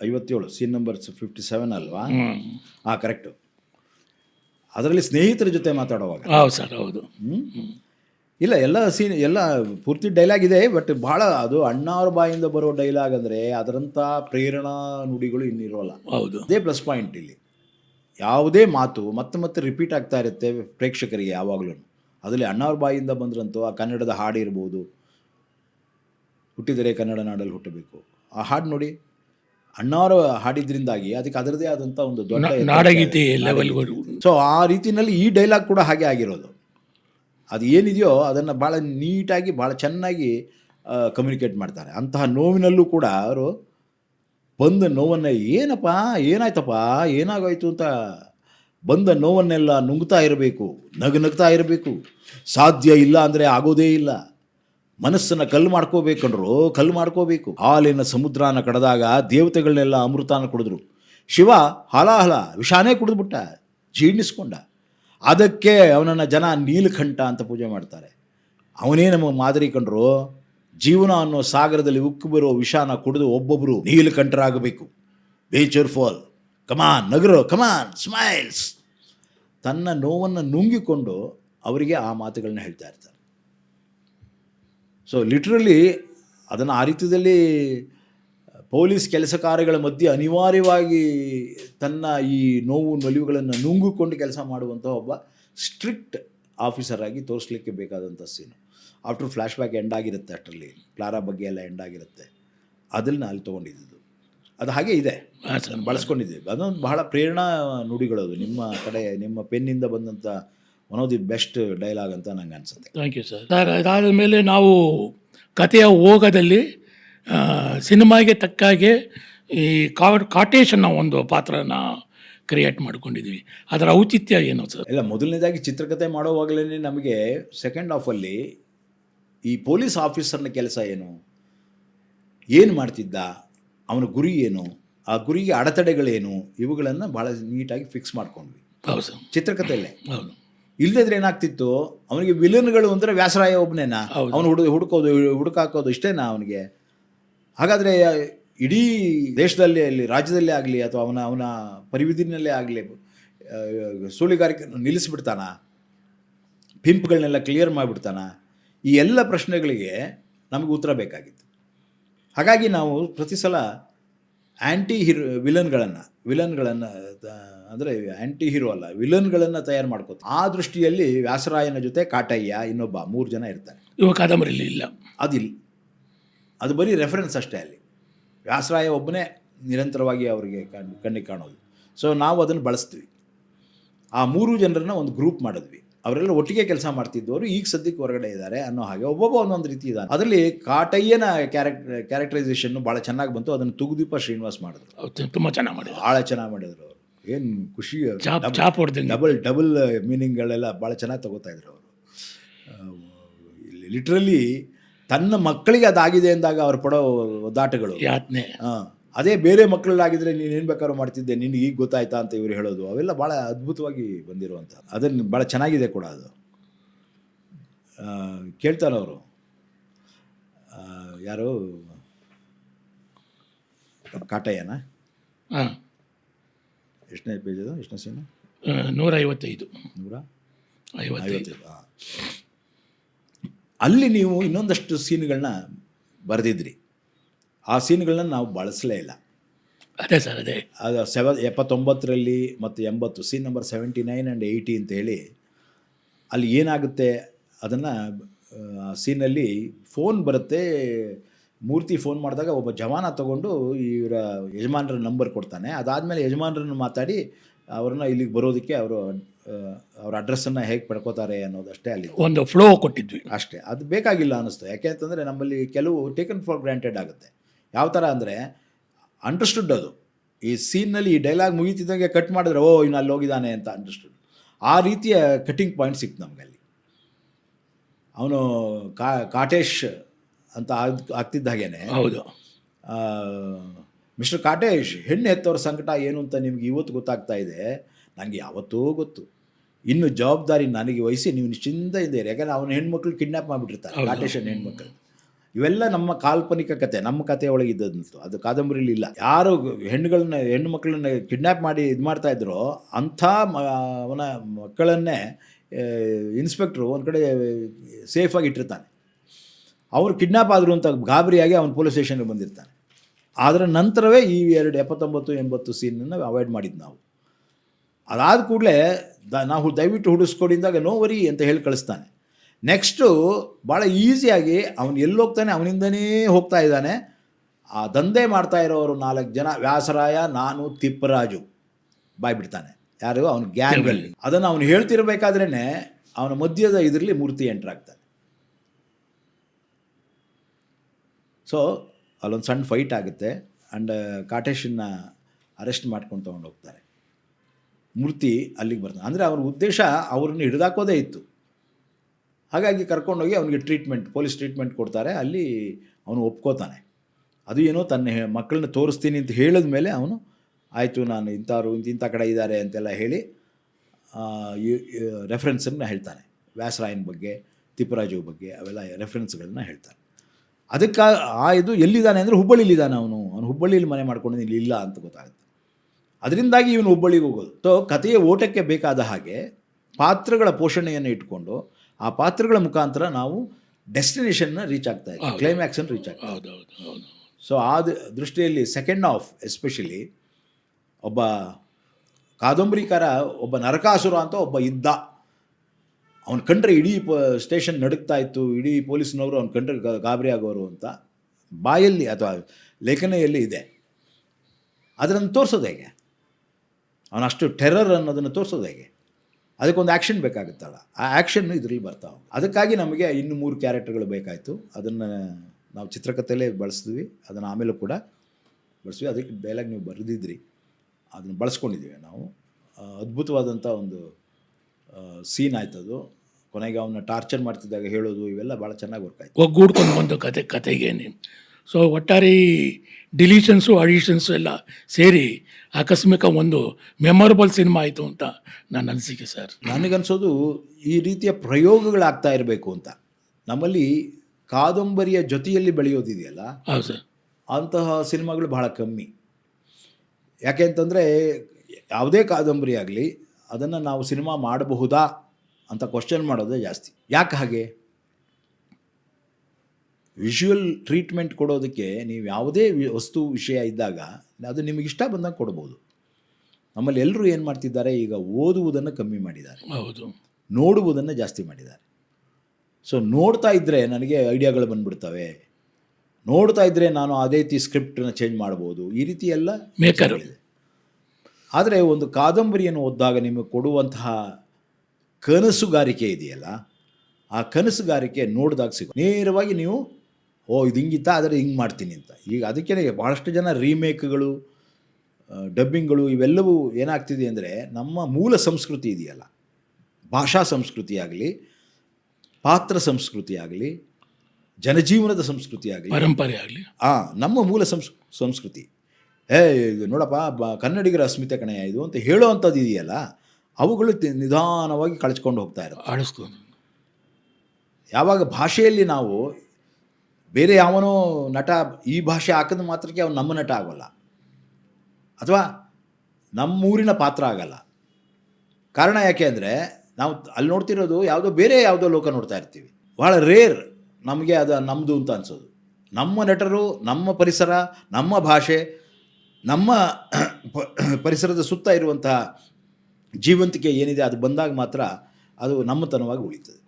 ಐವತ್ತೇಳು ಸೀನ್ ನಂಬರ್ ಫಿಫ್ಟಿ ಸೆವೆನ್ ಅಲ್ವಾ ಆ ಹಾಂ ಕರೆಕ್ಟು ಅದರಲ್ಲಿ ಸ್ನೇಹಿತರ ಜೊತೆ ಮಾತಾಡುವಾಗ. ಹೌದು ಸರ್ ಹೌದು? ಇಲ್ಲ ಎಲ್ಲ ಸೀನ್ ಎಲ್ಲ ಪೂರ್ತಿ ಡೈಲಾಗ್ ಇದೆ ಬಟ್ ಭಾಳ ಅದು ಅಣ್ಣಾವ್ರ ಬಾಯಿಂದ ಬರೋ ಡೈಲಾಗ್ ಅಂದರೆ ಅದರಂಥ ಪ್ರೇರಣಾ ನುಡಿಗಳು ಇನ್ನಿರೋಲ್ಲ. ಹೌದು. ಅದೇ ಪ್ಲಸ್ ಪಾಯಿಂಟ್ ಇಲ್ಲಿ. ಯಾವುದೇ ಮಾತು ಮತ್ತೆ ಮತ್ತೆ ರಿಪೀಟ್ ಆಗ್ತಾ ಇರುತ್ತೆ ಪ್ರೇಕ್ಷಕರಿಗೆ ಯಾವಾಗಲೂ. ಅದರಲ್ಲಿ ಅಣ್ಣಾವ್ರ ಬಾಯಿಂದ ಬಂದ್ರಂತೂ ಆ ಕನ್ನಡದ ಹಾಡಿರ್ಬೋದು ಹುಟ್ಟಿದರೆ ಕನ್ನಡ ನಾಡಲ್ಲಿ ಹುಟ್ಟಬೇಕು. ಆ ಹಾಡು ನೋಡಿ. ಅಣ್ಣಾವ್ರ ಹಾಡಿದ್ರಿಂದಾಗಿ ಅದಕ್ಕೆ ಅದರದೇ ಆದಂಥ ಒಂದು ದೊಡ್ಡ ನಾಡಗೀತೆ ಸೊ ಆ ರೀತಿಯಲ್ಲಿ ಈ ಡೈಲಾಗ್ ಕೂಡ ಹಾಗೆ ಆಗಿರೋದು. ಅದು ಏನಿದೆಯೋ ಅದನ್ನು ಭಾಳ ನೀಟಾಗಿ ಭಾಳ ಚೆನ್ನಾಗಿ ಕಮ್ಯುನಿಕೇಟ್ ಮಾಡ್ತಾರೆ. ಅಂತಹ ನೋವಿನಲ್ಲೂ ಕೂಡ ಅವರು ಬಂದ ನೋವನ್ನು ಏನಪ್ಪ ಏನಾಯ್ತಪ್ಪ ಏನಾಗೋಯ್ತು ಅಂತ ಬಂದ ನೋವನ್ನೆಲ್ಲ ನುಂಗ್ತಾ ಇರಬೇಕು ನಗು ನಗ್ತಾ ಇರಬೇಕು. ಸಾಧ್ಯ ಇಲ್ಲ ಅಂದರೆ ಆಗೋದೇ ಇಲ್ಲ. ಮನಸ್ಸನ್ನು ಕಲ್ಲು ಮಾಡ್ಕೋಬೇಕಂದ್ರು ಕಲ್ಲು ಮಾಡ್ಕೋಬೇಕು. ಹಾಲಿನ ಸಮುದ್ರನ ಕಡದಾಗ ದೇವತೆಗಳನ್ನೆಲ್ಲ ಅಮೃತಾನ ಕುಡಿದ್ರು. ಶಿವ ಹಾಲಾಹಲ ವಿಷಾನೇ ಕುಡಿದ್ಬಿಟ್ಟ, ಜೀರ್ಣಿಸ್ಕೊಂಡ. ಅದಕ್ಕೆ ಅವನನ್ನು ಜನ ನೀಲಕಂಠ ಅಂತ ಪೂಜೆ ಮಾಡ್ತಾರೆ. ಅವನೇ ನಮಗೆ ಮಾದರಿ ಕಂಡ್ರು, ಜೀವನ ಅನ್ನೋ ಸಾಗರದಲ್ಲಿ ಉಕ್ಕು ಬರೋ ವಿಷಾನ ಕುಡಿದು ಒಬ್ಬೊಬ್ಬರು ನೀಲಕಂಠರಾಗಬೇಕು. ಬೇಚರ್ ಫಾಲ್ ಕಮಾನ್ ನಗರು ಕಮಾನ್ ಸ್ಮೈಲ್ಸ್ ತನ್ನ ನೋವನ್ನು ನುಂಗಿಕೊಂಡು ಅವರಿಗೆ ಆ ಮಾತುಗಳನ್ನ ಹೇಳ್ತಾ ಇರ್ತಾರೆ. ಸೊ ಲಿಟ್ರಲಿ ಅದನ್ನು ಆ ರೀತಿಯಲ್ಲಿ ಪೊಲೀಸ್ ಕೆಲಸ ಕಾರ್ಯಗಳ ಮಧ್ಯೆ ಅನಿವಾರ್ಯವಾಗಿ ತನ್ನ ಈ ನೋವು ನಲಿವುಗಳನ್ನು ನುಂಗಿಕೊಂಡು ಕೆಲಸ ಮಾಡುವಂಥ ಒಬ್ಬ ಸ್ಟ್ರಿಕ್ಟ್ ಆಫೀಸರ್ ಆಗಿ ತೋರಿಸ್ಲಿಕ್ಕೆ ಬೇಕಾದಂಥ scene. After flashback end ಆಗಿರುತ್ತೆ ಅಷ್ಟರಲ್ಲಿ ಕ್ಲಾರಾ ಬಗ್ಗೆ ಎಲ್ಲ ಎಂಡ್ ಆಗಿರುತ್ತೆ. ಅದನ್ನು ಅಲ್ಲಿ ತೊಗೊಂಡಿದ್ದು. ಅದು ಹಾಗೆ ಇದೆ. ಬಳಸ್ಕೊಂಡಿದ್ದೀವಿ. ಅದೊಂದು ಬಹಳ ಪ್ರೇರಣಾ ನುಡಿಗಳದು. ನಿಮ್ಮ ಕಡೆ ನಿಮ್ಮ ಪೆನ್ನಿಂದ ಬಂದಂಥ one of the best dialogue ಅಂತ ನಂಗೆ ಅನಿಸುತ್ತೆ. ಥ್ಯಾಂಕ್ ಯು ಸರ್ ಸರ್ ಅದಾದ ಮೇಲೆ ನಾವು ಕಥೆಯ ಓಗದಲ್ಲಿ ಆ, ಸಿನಿಮಾಗೆ ತಕ್ಕ ಹಾಗೆ ಈ ಕಾ ಕಾಟೇಶ್ ಅನ್ನೋ ಒಂದು ಪಾತ್ರನ ಕ್ರಿಯೇಟ್ ಮಾಡ್ಕೊಂಡಿದ್ವಿ. ಅದರ ಔಚಿತ್ಯ ಏನು ಸರ್ ಇಲ್ಲ ಮೊದಲನೇದಾಗಿ ಚಿತ್ರಕಥೆ ಮಾಡೋವಾಗಲೇ ನಮಗೆ ಸೆಕೆಂಡ್ ಹಾಫಲ್ಲಿ ಈ ಪೊಲೀಸ್ ಆಫೀಸರ್ನ ಕೆಲಸ ಏನು ಏನು ಮಾಡ್ತಿದ್ದ ಅವನ ಗುರಿ ಏನು ಆ ಗುರಿಗೆ ಅಡೆತಡೆಗಳೇನು ಇವುಗಳನ್ನು ಭಾಳ ನೀಟಾಗಿ ಫಿಕ್ಸ್ ಮಾಡ್ಕೊಂಡ್ವಿ. ಹೌದು ಸರ್ ಚಿತ್ರಕಥೆಯಲ್ಲೇ. ಹೌದು. ಇಲ್ಲದಿದ್ರೆ ಏನಾಗ್ತಿತ್ತು? ಅವನಿಗೆ ವಿಲನ್ಗಳು ಅಂದರೆ ವ್ಯಾಸರಾಯ ಒಬ್ಬನೇನಾ ಅವನು ಹುಡು ಹುಡುಕೋದು ಹುಡುಕಾಕೋದು ಇಷ್ಟೇನಾ ಅವನಿಗೆ? ಹಾಗಾದರೆ ಇಡೀ ದೇಶದಲ್ಲಿ ಅಲ್ಲಿ ರಾಜ್ಯದಲ್ಲೇ ಆಗಲಿ ಅಥವಾ ಅವನ ಅವನ ಪರಿವಿಧಿನಲ್ಲೇ ಆಗಲಿ ಸುಳಿಗಾರಿಕೆ ನಿಲ್ಲಿಸ್ಬಿಡ್ತಾನ? ಪಿಂಪ್ಗಳನ್ನೆಲ್ಲ ಕ್ಲಿಯರ್ ಮಾಡಿಬಿಡ್ತಾನ? ಈ ಎಲ್ಲ ಪ್ರಶ್ನೆಗಳಿಗೆ ನಮಗೆ ಉತ್ತರ ಬೇಕಾಗಿತ್ತು. ಹಾಗಾಗಿ ನಾವು ಪ್ರತಿ ಸಲ ಆ್ಯಂಟಿ ಹೀರೋ ವಿಲನ್ಗಳನ್ನು ವಿಲನ್ಗಳನ್ನು ಅಂದರೆ ಆ್ಯಂಟಿ ಹೀರೋ ಅಲ್ಲ ವಿಲನ್ಗಳನ್ನು ತಯಾರು ಮಾಡ್ಕೋತ ಆ ದೃಷ್ಟಿಯಲ್ಲಿ ವ್ಯಾಸರಾಯನ ಜೊತೆ ಕಾಟಯ್ಯ ಇನ್ನೊಬ್ಬ ಮೂರು ಜನ ಇರ್ತಾರೆ. ಇವ ಕಾದಂಬರಿಲಿ ಇಲ್ಲ. ಅದಿಲ್ಲ. ಅದು ಬರೀ ರೆಫರೆನ್ಸ್ ಅಷ್ಟೇ ಅಲ್ಲಿ. ವ್ಯಾಸರಾಯ ಒಬ್ಬನೇ ನಿರಂತರವಾಗಿ ಅವರಿಗೆ ಕಣ್ಣು ಕಣ್ಣಿಗೆ ಕಾಣೋದು. ಸೊ ನಾವು ಅದನ್ನು ಬಳಸ್ತೀವಿ. ಆ ಮೂರು ಜನರನ್ನ ಒಂದು ಗ್ರೂಪ್ ಮಾಡಿದ್ವಿ. ಅವರೆಲ್ಲ ಒಟ್ಟಿಗೆ ಕೆಲಸ ಮಾಡ್ತಿದ್ದವರು ಈಗ ಸದ್ಯಕ್ಕೆ ಹೊರಗಡೆ ಇದ್ದಾರೆ ಅನ್ನೋ ಹಾಗೆ ಒಬ್ಬೊಬ್ಬ ಒಂದೊಂದು ರೀತಿ ಇದ್ದಾರೆ ಅದರಲ್ಲಿ ಕಾಟಯ್ಯನ ಕ್ಯಾರೆಕ್ಟ್ ಕ್ಯಾರೆಕ್ಟರೈಸೇಷನ್ನು ಭಾಳ ಚೆನ್ನಾಗಿ ಬಂತು. ಅದನ್ನು ತುಗುದೀಪ ಶ್ರೀನಿವಾಸ್ ಮಾಡಿದ್ರು. ತುಂಬ ಚೆನ್ನಾಗಿ ಮಾಡಿದ್ರು. ಭಾಳ ಚೆನ್ನಾಗಿ ಮಾಡಿದರು ಏನು ಖುಷಿ ಚಾಪ್ ಡಬಲ್ ಡಬಲ್ ಮೀನಿಂಗ್ಗಳೆಲ್ಲ ಭಾಳ ಚೆನ್ನಾಗಿ ತಗೋತಾ ಇದ್ರು ಅವರು. ಲಿಟ್ರಲಿ ತನ್ನ ಮಕ್ಕಳಿಗೆ ಅದಾಗಿದೆ ಅಂದಾಗ ಅವ್ರು ಪಡೋ ಒದ್ದಾಟಗಳು. ಯಾತ್ನೆ. ಹಾಂ ಅದೇ ಬೇರೆ ಮಕ್ಕಳಾಗಿದ್ದರೆ ನೀನು ಏನು ಬೇಕಾದ್ರೂ ಮಾಡ್ತಿದ್ದೆ ನಿನಗೆ ಈಗ ಗೊತ್ತಾಯ್ತಾ ಅಂತ ಇವರು ಹೇಳೋದು ಅವೆಲ್ಲ ಭಾಳ ಅದ್ಭುತವಾಗಿ ಬಂದಿರುವಂಥ ಅದನ್ನು ಭಾಳ ಚೆನ್ನಾಗಿದೆ ಕೂಡ ಅದು. ಕೇಳ್ತಾರೆ ಅವರು. ಯಾರು? ಕಾಟಯ್ಯನ? ಹಾಂ. ಎಷ್ಟನೇ ಪೇಜ್ ಅದು ಎಷ್ಟನೇ ಸೀನು ನೂರ ಐವತ್ತೈದು ನೂರ? ಐವತ್ತೈದು. ಐವತ್ತೈದು ಅಲ್ಲಿ ನೀವು ಇನ್ನೊಂದಷ್ಟು ಸೀನ್ಗಳನ್ನ ಬರೆದಿದ್ರಿ. ಆ ಸೀನ್ಗಳನ್ನ ನಾವು ಬಳಸಲೇ ಇಲ್ಲ. ಅದೇ ಸರ್ ಅದೇ. ಅದು ಸೆವ ಎಪ್ಪತ್ತೊಂಬತ್ತರಲ್ಲಿ ಮತ್ತು ಎಂಬತ್ತು scene number seventy nine and eighty ಅಂತ ಹೇಳಿ ಅಲ್ಲಿ ಏನಾಗುತ್ತೆ ಅದನ್ನು ಸೀನಲ್ಲಿ ಫೋನ್ ಬರುತ್ತೆ ಮೂರ್ತಿ ಫೋನ್ ಮಾಡಿದಾಗ ಒಬ್ಬ ಜವಾನ ತಗೊಂಡು ಇವರ ಯಜಮಾನರ ನಂಬರ್ ಕೊಡ್ತಾನೆ. ಅದಾದಮೇಲೆ ಯಜಮಾನರನ್ನು ಮಾತಾಡಿ ಅವ್ರನ್ನ ಇಲ್ಲಿಗೆ ಬರೋದಕ್ಕೆ ಅವರು ಅವ್ರ ಅಡ್ರೆಸ್ಸನ್ನು ಹೇಗೆ ಪಡ್ಕೋತಾರೆ ಅನ್ನೋದಷ್ಟೇ ಅಲ್ಲಿ. ಒಂದು ಫ್ಲೋ ಕೊಟ್ಟಿದ್ವಿ. ಅಷ್ಟೇ. ಅದು ಬೇಕಾಗಿಲ್ಲ ಅನ್ನಿಸ್ತು. ಯಾಕೆ ಅಂತಂದರೆ ನಮ್ಮಲ್ಲಿ ಕೆಲವು ಟೇಕನ್ ಫಾರ್ ಗ್ರ್ಯಾಂಟೆಡ್ ಆಗುತ್ತೆ. ಯಾವ ಥರ ಅಂದರೆ ಅಂಡರ್ಸ್ಟುಡ್ ಅದು. ಈ ಸೀನ್ನಲ್ಲಿ ಈ ಡೈಲಾಗ್ ಮುಗಿತಿದ್ದಂಗೆ ಕಟ್ ಮಾಡಿದ್ರೆ ಓ ಇನ್ನು ಅಲ್ಲಿ ಹೋಗಿದ್ದಾನೆ ಅಂತ ಅಂಡರ್ಸ್ಟುಡ್ ಆ ರೀತಿಯ ಕಟಿಂಗ್ ಪಾಯಿಂಟ್ ಸಿಕ್ತು ನಮಗೆ ಅಲ್ಲಿ. ಅವನು ಕಾ ಕಾಟೇಶ್ ಅಂತ ಆಗ್ ಆಗ್ತಿದ್ದ ಹಾಗೇನೆ. ಹೌದು. ಮಿಸ್ಟರ್ ಕಾಟೇಶ್ ಹೆಣ್ಣು ಹೆತ್ತವ್ರ ಸಂಕಟ ಏನು ಅಂತ ನಿಮ್ಗೆ ಇವತ್ತು ಗೊತ್ತಾಗ್ತಾ ಇದೆ? ನನಗೆ ಯಾವತ್ತೂ ಗೊತ್ತು. ಇನ್ನು ಜವಾಬ್ದಾರಿ ನನಗೆ ವಹಿಸಿ ನೀವು ನಿಶ್ಚಿಂತ ಇದ್ದೀರಿ. ಯಾಕಂದರೆ ಅವನ ಹೆಣ್ಮಕ್ಳು ಕಿಡ್ನಾಪ್ ಮಾಡಿಬಿಟ್ಟಿರ್ತಾರೆ. ಕಾಟೇಶನ್ ಹೆಣ್ಮಕ್ಳು. ಇವೆಲ್ಲ ನಮ್ಮ ಕಾಲ್ಪನಿಕ ಕತೆ ನಮ್ಮ ಕತೆ ಒಳಗೆ ಇದ್ದದ್ದು ಅದು ಕಾದಂಬರಿಲಿ ಇಲ್ಲ. ಯಾರು ಹೆಣ್ಣುಗಳನ್ನ ಹೆಣ್ಣು ಮಕ್ಕಳನ್ನ ಕಿಡ್ನಾಪ್ ಮಾಡಿ ಇದು ಮಾಡ್ತಾ ಇದ್ರು ಅಂಥ ಮ- ಅವನ ಮಕ್ಕಳನ್ನೇ ಇನ್ಸ್ಪೆಕ್ಟ್ರು ಒಂದು ಕಡೆ ಸೇಫಾಗಿ ಇಟ್ಟಿರ್ತಾನೆ. ಅವರು ಕಿಡ್ನಾಪ್ ಆದರು ಅಂತ ಗಾಬರಿಯಾಗಿ ಅವನು ಪೊಲೀಸ್ ಸ್ಟೇಷನ್ಗೆ ಬಂದಿರ್ತಾನೆ. ಅದರ ನಂತರವೇ ಈ ಎರಡು ಎಪ್ಪತ್ತೊಂಬತ್ತು ಎಂಬತ್ತು ಸೀನನ್ನು ಅವಾಯ್ಡ್ ಮಾಡಿದ್ದು ನಾವು. ಅದಾದ ಕೂಡಲೇ ದ ನಾವು ದಯವಿಟ್ಟು ಹುಡುಸ್ಕೊಡಿದಾಗ ನೋ ವರಿ ಅಂತ ಹೇಳಿ ಕಳಿಸ್ತಾನೆ. ನೆಕ್ಸ್ಟು ಭಾಳ ಈಸಿಯಾಗಿ ಅವನು ಎಲ್ಲಿ ಹೋಗ್ತಾನೆ ಅವನಿಂದನೇ ಹೋಗ್ತಾ ಇದ್ದಾನೆ. ಆ ದಂಧೆ ಮಾಡ್ತಾ ಇರೋರು ನಾಲ್ಕು ಜನ ವ್ಯಾಸರಾಯ ನಾನು ತಿಪ್ಪರಾಜು ಬಾಯ್ಬಿಡ್ತಾನೆ. ಯಾರು? ಅವನು ಗ್ಯಾಂಗಲ್ಲಿ ಅದನ್ನು ಅವನು ಹೇಳ್ತಿರ್ಬೇಕಾದ್ರೇ ಅವನ ಮಧ್ಯದ ಇದರಲ್ಲಿ ಮೂರ್ತಿ ಎಂಟ್ರ್ ಆಗ್ತಾನೆ ಸೊ ಅಲ್ಲೊಂದು ಸಣ್ಣ ಫೈಟ್ ಆಗುತ್ತೆ. ಆ್ಯಂಡ್ ಕಾಟೇಶನ್ನ ಅರೆಸ್ಟ್ ಮಾಡ್ಕೊಂಡು ತೊಗೊಂಡು ಹೋಗ್ತಾರೆ. ಮೂರ್ತಿ ಅಲ್ಲಿಗೆ ಬರ್ತಾನೆ. ಅಂದರೆ ಅವ್ರ ಉದ್ದೇಶ ಅವ್ರನ್ನ ಹಿಡಿದಾಕೋದೇ ಇತ್ತು. ಹಾಗಾಗಿ ಕರ್ಕೊಂಡೋಗಿ ಅವನಿಗೆ ಟ್ರೀಟ್ಮೆಂಟ್ ಪೊಲೀಸ್ ಟ್ರೀಟ್ಮೆಂಟ್ ಕೊಡ್ತಾರೆ. ಅಲ್ಲಿ ಅವನು ಒಪ್ಕೋತಾನೆ. ಅದು ಏನೋ ತನ್ನ ಮಕ್ಕಳನ್ನ ತೋರಿಸ್ತೀನಿ ಅಂತ ಹೇಳಿದ ಮೇಲೆ ಅವನು, ಆಯಿತು, ನಾನು ಇಂಥವ್ರು, ಇಂಥ ಇಂಥ ಕಡೆ ಇದ್ದಾರೆ ಅಂತೆಲ್ಲ ಹೇಳಿ ರೆಫರೆನ್ಸನ್ನು ಹೇಳ್ತಾನೆ. ವ್ಯಾಸರಾಯನ ಬಗ್ಗೆ, ತಿಪ್ಪರಾಜು ಬಗ್ಗೆ ಅವೆಲ್ಲ ರೆಫರೆನ್ಸ್ಗಳನ್ನ ಹೇಳ್ತಾನೆ. ಅದಕ್ಕೆ ಆ ಇದು ಎಲ್ಲಿದ್ದಾನೆ ಅಂದರೆ ಹುಬ್ಬಳ್ಳಿಲಿದ್ದಾನೆ ಅವನು. ಅವನು ಹುಬ್ಬಳ್ಳಿಯಲ್ಲಿ ಮನೆ ಮಾಡ್ಕೊಂಡು ಇಲ್ಲಿ ಇಲ್ಲ ಅಂತ ಗೊತ್ತಾಗುತ್ತೆ. ಅದರಿಂದಾಗಿ ಇವನು ಹುಬ್ಬಳ್ಳಿಗೆ ಹೋಗೋದು. ಸೊ ಕಥೆಯ ಓಟಕ್ಕೆ ಬೇಕಾದ ಹಾಗೆ ಪಾತ್ರಗಳ ಪೋಷಣೆಯನ್ನು ಇಟ್ಕೊಂಡು ಆ ಪಾತ್ರಗಳ ಮುಖಾಂತರ ನಾವು ಡೆಸ್ಟಿನೇಷನ್ನ ರೀಚ್ ಆಗ್ತಾ ಇದ್ದೀವಿ. ಕ್ಲೈಮ್ಯಾಕ್ಸನ್ನು ರೀಚ್ ಆಗ್ತಾ ಹೌದು ಹೌದು ಹೌದು. ಸೊ ಆ ದೃಷ್ಟಿಯಲ್ಲಿ ಸೆಕೆಂಡ್ ಆಫ್ ಎಸ್ಪೆಷಲಿ ಒಬ್ಬ ಕಾದಂಬರಿಕಾರ ಒಬ್ಬ ನರಕಾಸುರ ಅಂತ ಒಬ್ಬ ಇದ್ದ. ಅವನ ಕಂಡ್ರೆ ಇಡೀ ಪ, ಸ್ಟೇಷನ್ ನಡುಕ್ತಾ ಇತ್ತು, ಇಡೀ ಪೊಲೀಸ್ನವರು ಅವ್ನ ಕಂಡ್ರೆ ಗಾಬರಿ ಆಗೋರು ಅಂತ ಬಾಯಲ್ಲಿ ಅಥವಾ ಲೇಖನೆಯಲ್ಲಿ ಇದೆ. ಅದನ್ನು ತೋರಿಸೋದು ಹೇಗೆ? ಅವನಷ್ಟು ಟೆರರ್ ಅನ್ನೋದನ್ನು ತೋರಿಸೋದು ಹೇಗೆ? ಅದಕ್ಕೊಂದು ಆ್ಯಕ್ಷನ್ ಬೇಕಾಗುತ್ತಲ್ಲ. ಆ ಆ್ಯಕ್ಷನ್ ಇದರಲ್ಲಿ ಬರ್ತಾವೆ ಅದಕ್ಕಾಗಿ ನಮಗೆ ಇನ್ನು ಮೂರು ಕ್ಯಾರೆಕ್ಟರ್ಗಳು ಬೇಕಾಯಿತು. ಅದನ್ನು ನಾವು ಚಿತ್ರಕಥೆಯಲ್ಲೇ ಬಳಸಿದ್ವಿ. ಅದನ್ನು ಆಮೇಲೂ ಕೂಡ ಬಳಸಿದ್ವಿ. ಅದಕ್ಕೆ ಡೈಲಾಗ್ ನೀವು ಬರೆದಿದ್ರಿ ಅದನ್ನು ಬಳಸ್ಕೊಂಡಿದ್ದೀವಿ ನಾವು. ಅದ್ಭುತವಾದಂಥ ಒಂದು ಸೀನ್ ಆಯ್ತದು. ಕೊನೆಗೆ ಅವನ್ನ ಟಾರ್ಚರ್ ಮಾಡ್ತಿದ್ದಾಗ ಹೇಳೋದು ಇವೆಲ್ಲ ಭಾಳ ಚೆನ್ನಾಗಿ ವರ್ಕ್ ಆಯ್ತು. ಒಗ್ಗೂಡ್ಕೊಂಡು ಬಂದು ಕತೆ ಕತೆಗೆ ಸೊ ಒಟ್ಟಾರೆ ಈ ಡಿಲೀಷನ್ಸು ಅಡಿಷನ್ಸು ಎಲ್ಲ ಸೇರಿ ಆಕಸ್ಮಿಕ ಒಂದು ಮೆಮೊರಬಲ್ ಸಿನಿಮಾ ಆಯಿತು ಅಂತ ನನ್ನ ಅನಿಸಿಕೆ ಸರ್ ನನಗನ್ಸೋದು ಈ ರೀತಿಯ ಪ್ರಯೋಗಗಳಾಗ್ತಾ ಇರಬೇಕು ಅಂತ. ನಮ್ಮಲ್ಲಿ ಕಾದಂಬರಿಯ ಜೊತೆಯಲ್ಲಿ ಬೆಳೆಯೋದಿದೆಯಲ್ಲ ಹೌದು ಸರ್ ಅಂತಹ ಸಿನಿಮಾಗಳು ಬಹಳ ಕಮ್ಮಿ. ಯಾಕೆ ಅಂತಂದರೆ ಯಾವುದೇ ಕಾದಂಬರಿ ಆಗಲಿ ಅದನ್ನು ನಾವು ಸಿನಿಮಾ ಮಾಡಬಹುದಾ ಅಂತ ಕ್ವಶನ್ ಮಾಡೋದೇ ಜಾಸ್ತಿ. ಯಾಕೆ ಹಾಗೆ? ವಿಷುವಲ್ ಟ್ರೀಟ್ಮೆಂಟ್ ಕೊಡೋದಕ್ಕೆ ನೀವು ಯಾವುದೇ ವಸ್ತು ವಿಷಯ ಇದ್ದಾಗ ಅದು ನಿಮಗೆ ಇಷ್ಟ ಬಂದಾಗ ಕೊಡ್ಬೋದು. ನಮ್ಮಲ್ಲಿ ಎಲ್ಲರೂ ಏನು ಮಾಡ್ತಿದ್ದಾರೆ ಈಗ ಓದುವುದನ್ನು ಕಮ್ಮಿ ಮಾಡಿದ್ದಾರೆ. ಹೌದು. ನೋಡುವುದನ್ನು ಜಾಸ್ತಿ ಮಾಡಿದ್ದಾರೆ. ಸೊ ನೋಡ್ತಾ ಇದ್ದರೆ ನನಗೆ ಐಡಿಯಾಗಳು ಬಂದ್ಬಿಡ್ತವೆ. ನೋಡ್ತಾ ಇದ್ದರೆ ನಾನು ಅದೇ ರೀತಿ ಸ್ಕ್ರಿಪ್ಟನ್ನ ಚೇಂಜ್ ಮಾಡ್ಬೋದು. ಈ ರೀತಿ ಎಲ್ಲ Maker. ಆದರೆ ಒಂದು ಕಾದಂಬರಿಯನ್ನು ಓದಿದಾಗ ನಿಮಗೆ ಕೊಡುವಂತಹ ಕನಸುಗಾರಿಕೆ ಇದೆಯಲ್ಲ ಆ ಕನಸುಗಾರಿಕೆ ನೋಡಿದಾಗ ಸಿಗೋ ನೇರವಾಗಿ ನೀವು ಓ ಇದು ಹಿಂಗಿತ್ತ ಆದರೆ ಹಿಂಗೆ ಮಾಡ್ತೀನಿ ಅಂತ. ಈಗ ಅದಕ್ಕೆ ಭಾಳಷ್ಟು ಜನ ರೀಮೇಕ್ಗಳು ಡಬ್ಬಿಂಗ್ಗಳು ಇವೆಲ್ಲವೂ ಏನಾಗ್ತಿದೆ ಅಂದರೆ ನಮ್ಮ ಮೂಲ ಸಂಸ್ಕೃತಿ ಇದೆಯಲ್ಲ. ಭಾಷಾ ಸಂಸ್ಕೃತಿಯಾಗಲಿ ಪಾತ್ರ ಸಂಸ್ಕೃತಿ ಆಗಲಿ ಜನಜೀವನದ ಸಂಸ್ಕೃತಿಯಾಗಲಿ ಪರಂಪರೆ ಆಗಲಿ. ಆ ನಮ್ಮ ಮೂಲ ಸಂಸ್ ಸಂಸ್ಕೃತಿ. ಏ ಇದು ನೋಡಪ್ಪ ಬ ಕನ್ನಡಿಗರ ಅಸ್ಮಿತೆ ಕಣೆಯ ಇದು ಅಂತ ಹೇಳೋವಂಥದ್ದು ಇದೆಯಲ್ಲ ಅವುಗಳು ನಿಧಾನವಾಗಿ ಕಳ್ಚ್ಕೊಂಡು ಹೋಗ್ತಾ ಇರೋದು ಅಳಿಸ್ತು. ಯಾವಾಗ ಭಾಷೆಯಲ್ಲಿ ನಾವು ಬೇರೆ ಯಾವನೋ ನಟ ಈ ಭಾಷೆ ಹಾಕಿದ ಮಾತ್ರಕ್ಕೆ ಅವನು ನಮ್ಮ ನಟ ಆಗೋಲ್ಲ. ಅಥವಾ ನಮ್ಮೂರಿನ ಪಾತ್ರ ಆಗಲ್ಲ. ಕಾರಣ ಯಾಕೆ ಅಂದರೆ ನಾವು ಅಲ್ಲಿ ನೋಡ್ತಿರೋದು ಯಾವುದೋ ಬೇರೆ ಯಾವುದೋ ಲೋಕ ನೋಡ್ತಾ ಇರ್ತೀವಿ. ಭಾಳ ರೇರ್ ನಮಗೆ ಅದು ನಮ್ಮದು ಅಂತ ಅನಿಸೋದು. ನಮ್ಮ ನಟರು ನಮ್ಮ ಪರಿಸರ ನಮ್ಮ ಭಾಷೆ ನಮ್ಮ ಪರಿಸರದ ಸುತ್ತ ಇರುವಂತಹ ಜೀವಂತಿಕೆ ಏನಿದೆ, ಅದು ಬಂದಾಗ ಮಾತ್ರ ಅದು ನಮ್ಮತನವಾಗಿ ಉಳಿತದೆ.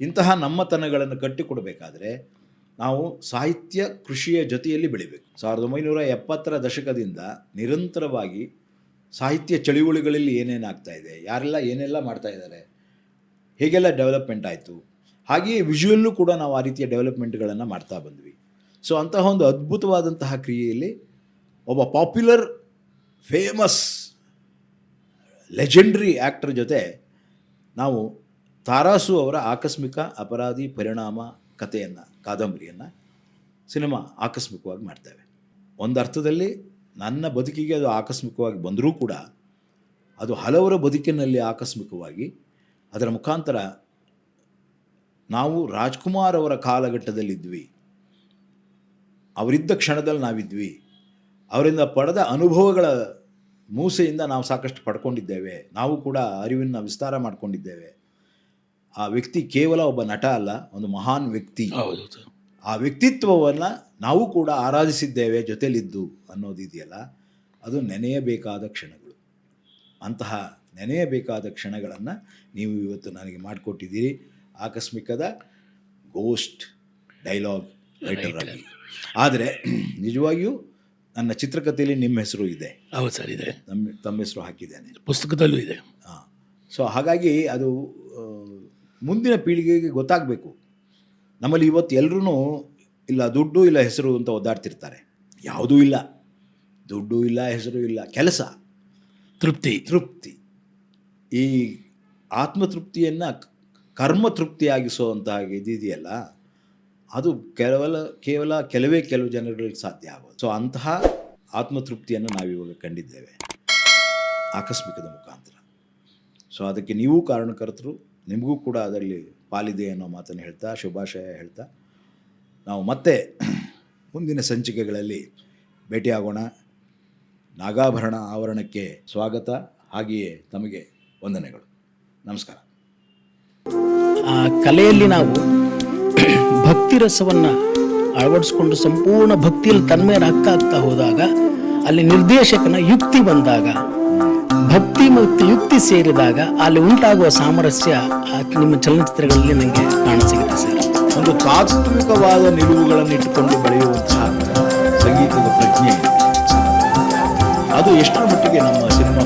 ಇಂತಹ ನಮ್ಮತನಗಳನ್ನು ಕಟ್ಟಿಕೊಡಬೇಕಾದ್ರೆ ನಾವು ಸಾಹಿತ್ಯ ಕೃಷಿಯ ಜೊತೆಯಲ್ಲಿ ಬೆಳಿಬೇಕು. ಸಾವಿರದ ಒಂಬೈನೂರ ಎಪ್ಪತ್ತರ ದಶಕದಿಂದ ನಿರಂತರವಾಗಿ ಸಾಹಿತ್ಯ ಚಳುವಳಿಗಳಲ್ಲಿ ಏನೇನಾಗ್ತಾ ಇದೆ, ಯಾರೆಲ್ಲ ಏನೆಲ್ಲ ಮಾಡ್ತಾ ಇದ್ದಾರೆ, ಹೇಗೆಲ್ಲ ಡೆವಲಪ್ಮೆಂಟ್ ಆಯಿತು, ಹಾಗೆಯೇ ವಿಜುವಲ್ಲೂ ಕೂಡ ನಾವು ಆ ರೀತಿಯ ಡೆವಲಪ್ಮೆಂಟ್ಗಳನ್ನು ಮಾಡ್ತಾ ಬಂದ್ವಿ. ಸೊ, ಅಂತಹ ಒಂದು ಅದ್ಭುತವಾದಂತಹ ಕ್ರಿಯೆಯಲ್ಲಿ ಒಬ್ಬ ಪಾಪ್ಯುಲರ್ ಫೇಮಸ್ ಲೆಜೆಂಡ್ರಿ ಆ್ಯಕ್ಟರ್ ಜೊತೆ ನಾವು ತಾರಾಸು ಅವರ ಆಕಸ್ಮಿಕ ಅಪರಾಧಿ ಪರಿಣಾಮ ಕಥೆಯನ್ನು, ಕಾದಂಬರಿಯನ್ನು ಸಿನಿಮಾ ಆಕಸ್ಮಿಕವಾಗಿ ಮಾಡ್ತೇವೆ. ಒಂದು ಅರ್ಥದಲ್ಲಿ ನನ್ನ ಬದುಕಿಗೆ ಅದು ಆಕಸ್ಮಿಕವಾಗಿ ಬಂದರೂ ಕೂಡ ಅದು ಹಲವರ ಬದುಕಿನಲ್ಲಿ ಆಕಸ್ಮಿಕವಾಗಿ ಅದರ ಮುಖಾಂತರ ನಾವು ರಾಜ್ಕುಮಾರ್ ಅವರ ಕಾಲಘಟ್ಟದಲ್ಲಿದ್ವಿ. ಅವರಿದ್ದ ಕ್ಷಣದಲ್ಲಿ ನಾವಿದ್ವಿ. ಅವರಿಂದ ಪಡೆದ ಅನುಭವಗಳ ಮೂಸೆಯಿಂದ ನಾವು ಸಾಕಷ್ಟು ಪಡ್ಕೊಂಡಿದ್ದೇವೆ. ನಾವು ಕೂಡ ಅರಿವನ್ನು ವಿಸ್ತಾರ ಮಾಡಿಕೊಂಡಿದ್ದೇವೆ. ಆ ವ್ಯಕ್ತಿ ಕೇವಲ ಒಬ್ಬ ನಟ ಅಲ್ಲ ಒಂದು ಮಹಾನ್ ವ್ಯಕ್ತಿ. ಆ ವ್ಯಕ್ತಿತ್ವವನ್ನು ನಾವು ಕೂಡ ಆರಾಧಿಸಿದ್ದೇವೆ ಜೊತೆಲಿದ್ದು ಅನ್ನೋದಿದೆಯಲ್ಲ ಅದು ನೆನೆಯಬೇಕಾದ ಕ್ಷಣಗಳು. ಅಂತಹ ನೆನೆಯಬೇಕಾದ ಕ್ಷಣಗಳನ್ನು ನೀವು ಇವತ್ತು ನನಗೆ ಮಾಡಿಕೊಟ್ಟಿದ್ದೀರಿ. ಆಕಸ್ಮಿಕದ ಗೋಸ್ಟ್ ಡೈಲಾಗ್ ರೈಟರ್. ಆಗಿ. ಆದರೆ ನಿಜವಾಗಿಯೂ ನನ್ನ ಚಿತ್ರಕಥೆಯಲ್ಲಿ ನಿಮ್ಮ ಹೆಸರು ಇದೆ. ಹೌದು ಸರ್ ಇದೆ. ನಮ್ಮ ತಮ್ಮ ಹೆಸರು ಹಾಕಿದ್ದೇನೆ. ಪುಸ್ತಕದಲ್ಲೂ ಇದೆ. ಹಾಂ. ಸೊ ಹಾಗಾಗಿ ಅದು ಮುಂದಿನ ಪೀಳಿಗೆಗೆ ಗೊತ್ತಾಗಬೇಕು. ನಮ್ಮಲ್ಲಿ ಇವತ್ತು ಎಲ್ಲರೂ ಇಲ್ಲ ದುಡ್ಡು ಇಲ್ಲ ಹೆಸರು ಅಂತ ಒದ್ದಾಡ್ತಿರ್ತಾರೆ. ಯಾವುದೂ ಇಲ್ಲ. ದುಡ್ಡು ಇಲ್ಲ ಹೆಸರು ಇಲ್ಲ ಕೆಲಸ. ತೃಪ್ತಿ. ತೃಪ್ತಿ. ಈ ಆತ್ಮತೃಪ್ತಿಯನ್ನು ಕರ್ಮ ತೃಪ್ತಿಯಾಗಿಸುವಂತಹ ಇದಿದೆಯಲ್ಲ ಅದು ಕೇವಲ ಕೇವಲ ಕೆಲವೇ ಕೆಲವು ಜನಗಳಿಗೆ ಸಾಧ್ಯ ಆಗೋದು ಸೊ ಅಂತಹ ಆತ್ಮತೃಪ್ತಿಯನ್ನು ನಾವಿವಾಗ ಕಂಡಿದ್ದೇವೆ. ಆಕಸ್ಮಿಕದ ಮುಖಾಂತರ. ಸೊ ಅದಕ್ಕೆ ನೀವು ಕಾರಣಕರ್ತರು, ನಿಮಗೂ ಕೂಡ ಅದರಲ್ಲಿ ಪಾಲಿದೆ ಅನ್ನೋ ಮಾತನ್ನು ಹೇಳ್ತಾ, ಶುಭಾಶಯ ಹೇಳ್ತಾ, ನಾವು ಮತ್ತೆ ಮುಂದಿನ ಸಂಚಿಕೆಗಳಲ್ಲಿ ಭೇಟಿಯಾಗೋಣ. ನಾಗಾಭರಣ ಆವರಣಕ್ಕೆ ಸ್ವಾಗತ. ಹಾಗೆಯೇ ತಮಗೆ ವಂದನೆಗಳು. ನಮಸ್ಕಾರ. ಆ ಕಲೆಯಲ್ಲಿ ನಾವು ಭಕ್ತಿ ರಸವನ್ನು ಅಳವಡಿಸ್ಕೊಂಡು ಸಂಪೂರ್ಣ ಭಕ್ತಿಯಲ್ಲಿ ತನ್ಮಯರಾಗ್ತಾ ಹೋದಾಗ, ಅಲ್ಲಿ ನಿರ್ದೇಶಕನ ಯುಕ್ತಿ ಬಂದಾಗ, ಭಕ್ತಿ ಮತ್ತು ಯುಕ್ತಿ ಸೇರಿದಾಗ ಅಲ್ಲಿ ಉಂಟಾಗುವ ಸಾಮರಸ್ಯ ನಿಮ್ಮ ಚಲನಚಿತ್ರಗಳಲ್ಲಿ ನನಗೆ ಕಾಣಸಿಗುತ್ತೆ ಸರ್. ಒಂದು ತಾತ್ವಿಕವಾದ ನಿಲುವುಗಳನ್ನು ಇಟ್ಟುಕೊಂಡು ಬೆಳೆಯುವಂತಹ ಸಂಗೀತದ ಪ್ರಜ್ಞೆ. ಅದು ಎಷ್ಟರ ಮಟ್ಟಿಗೆ ನಮ್ಮ ಸಿನಿಮಾ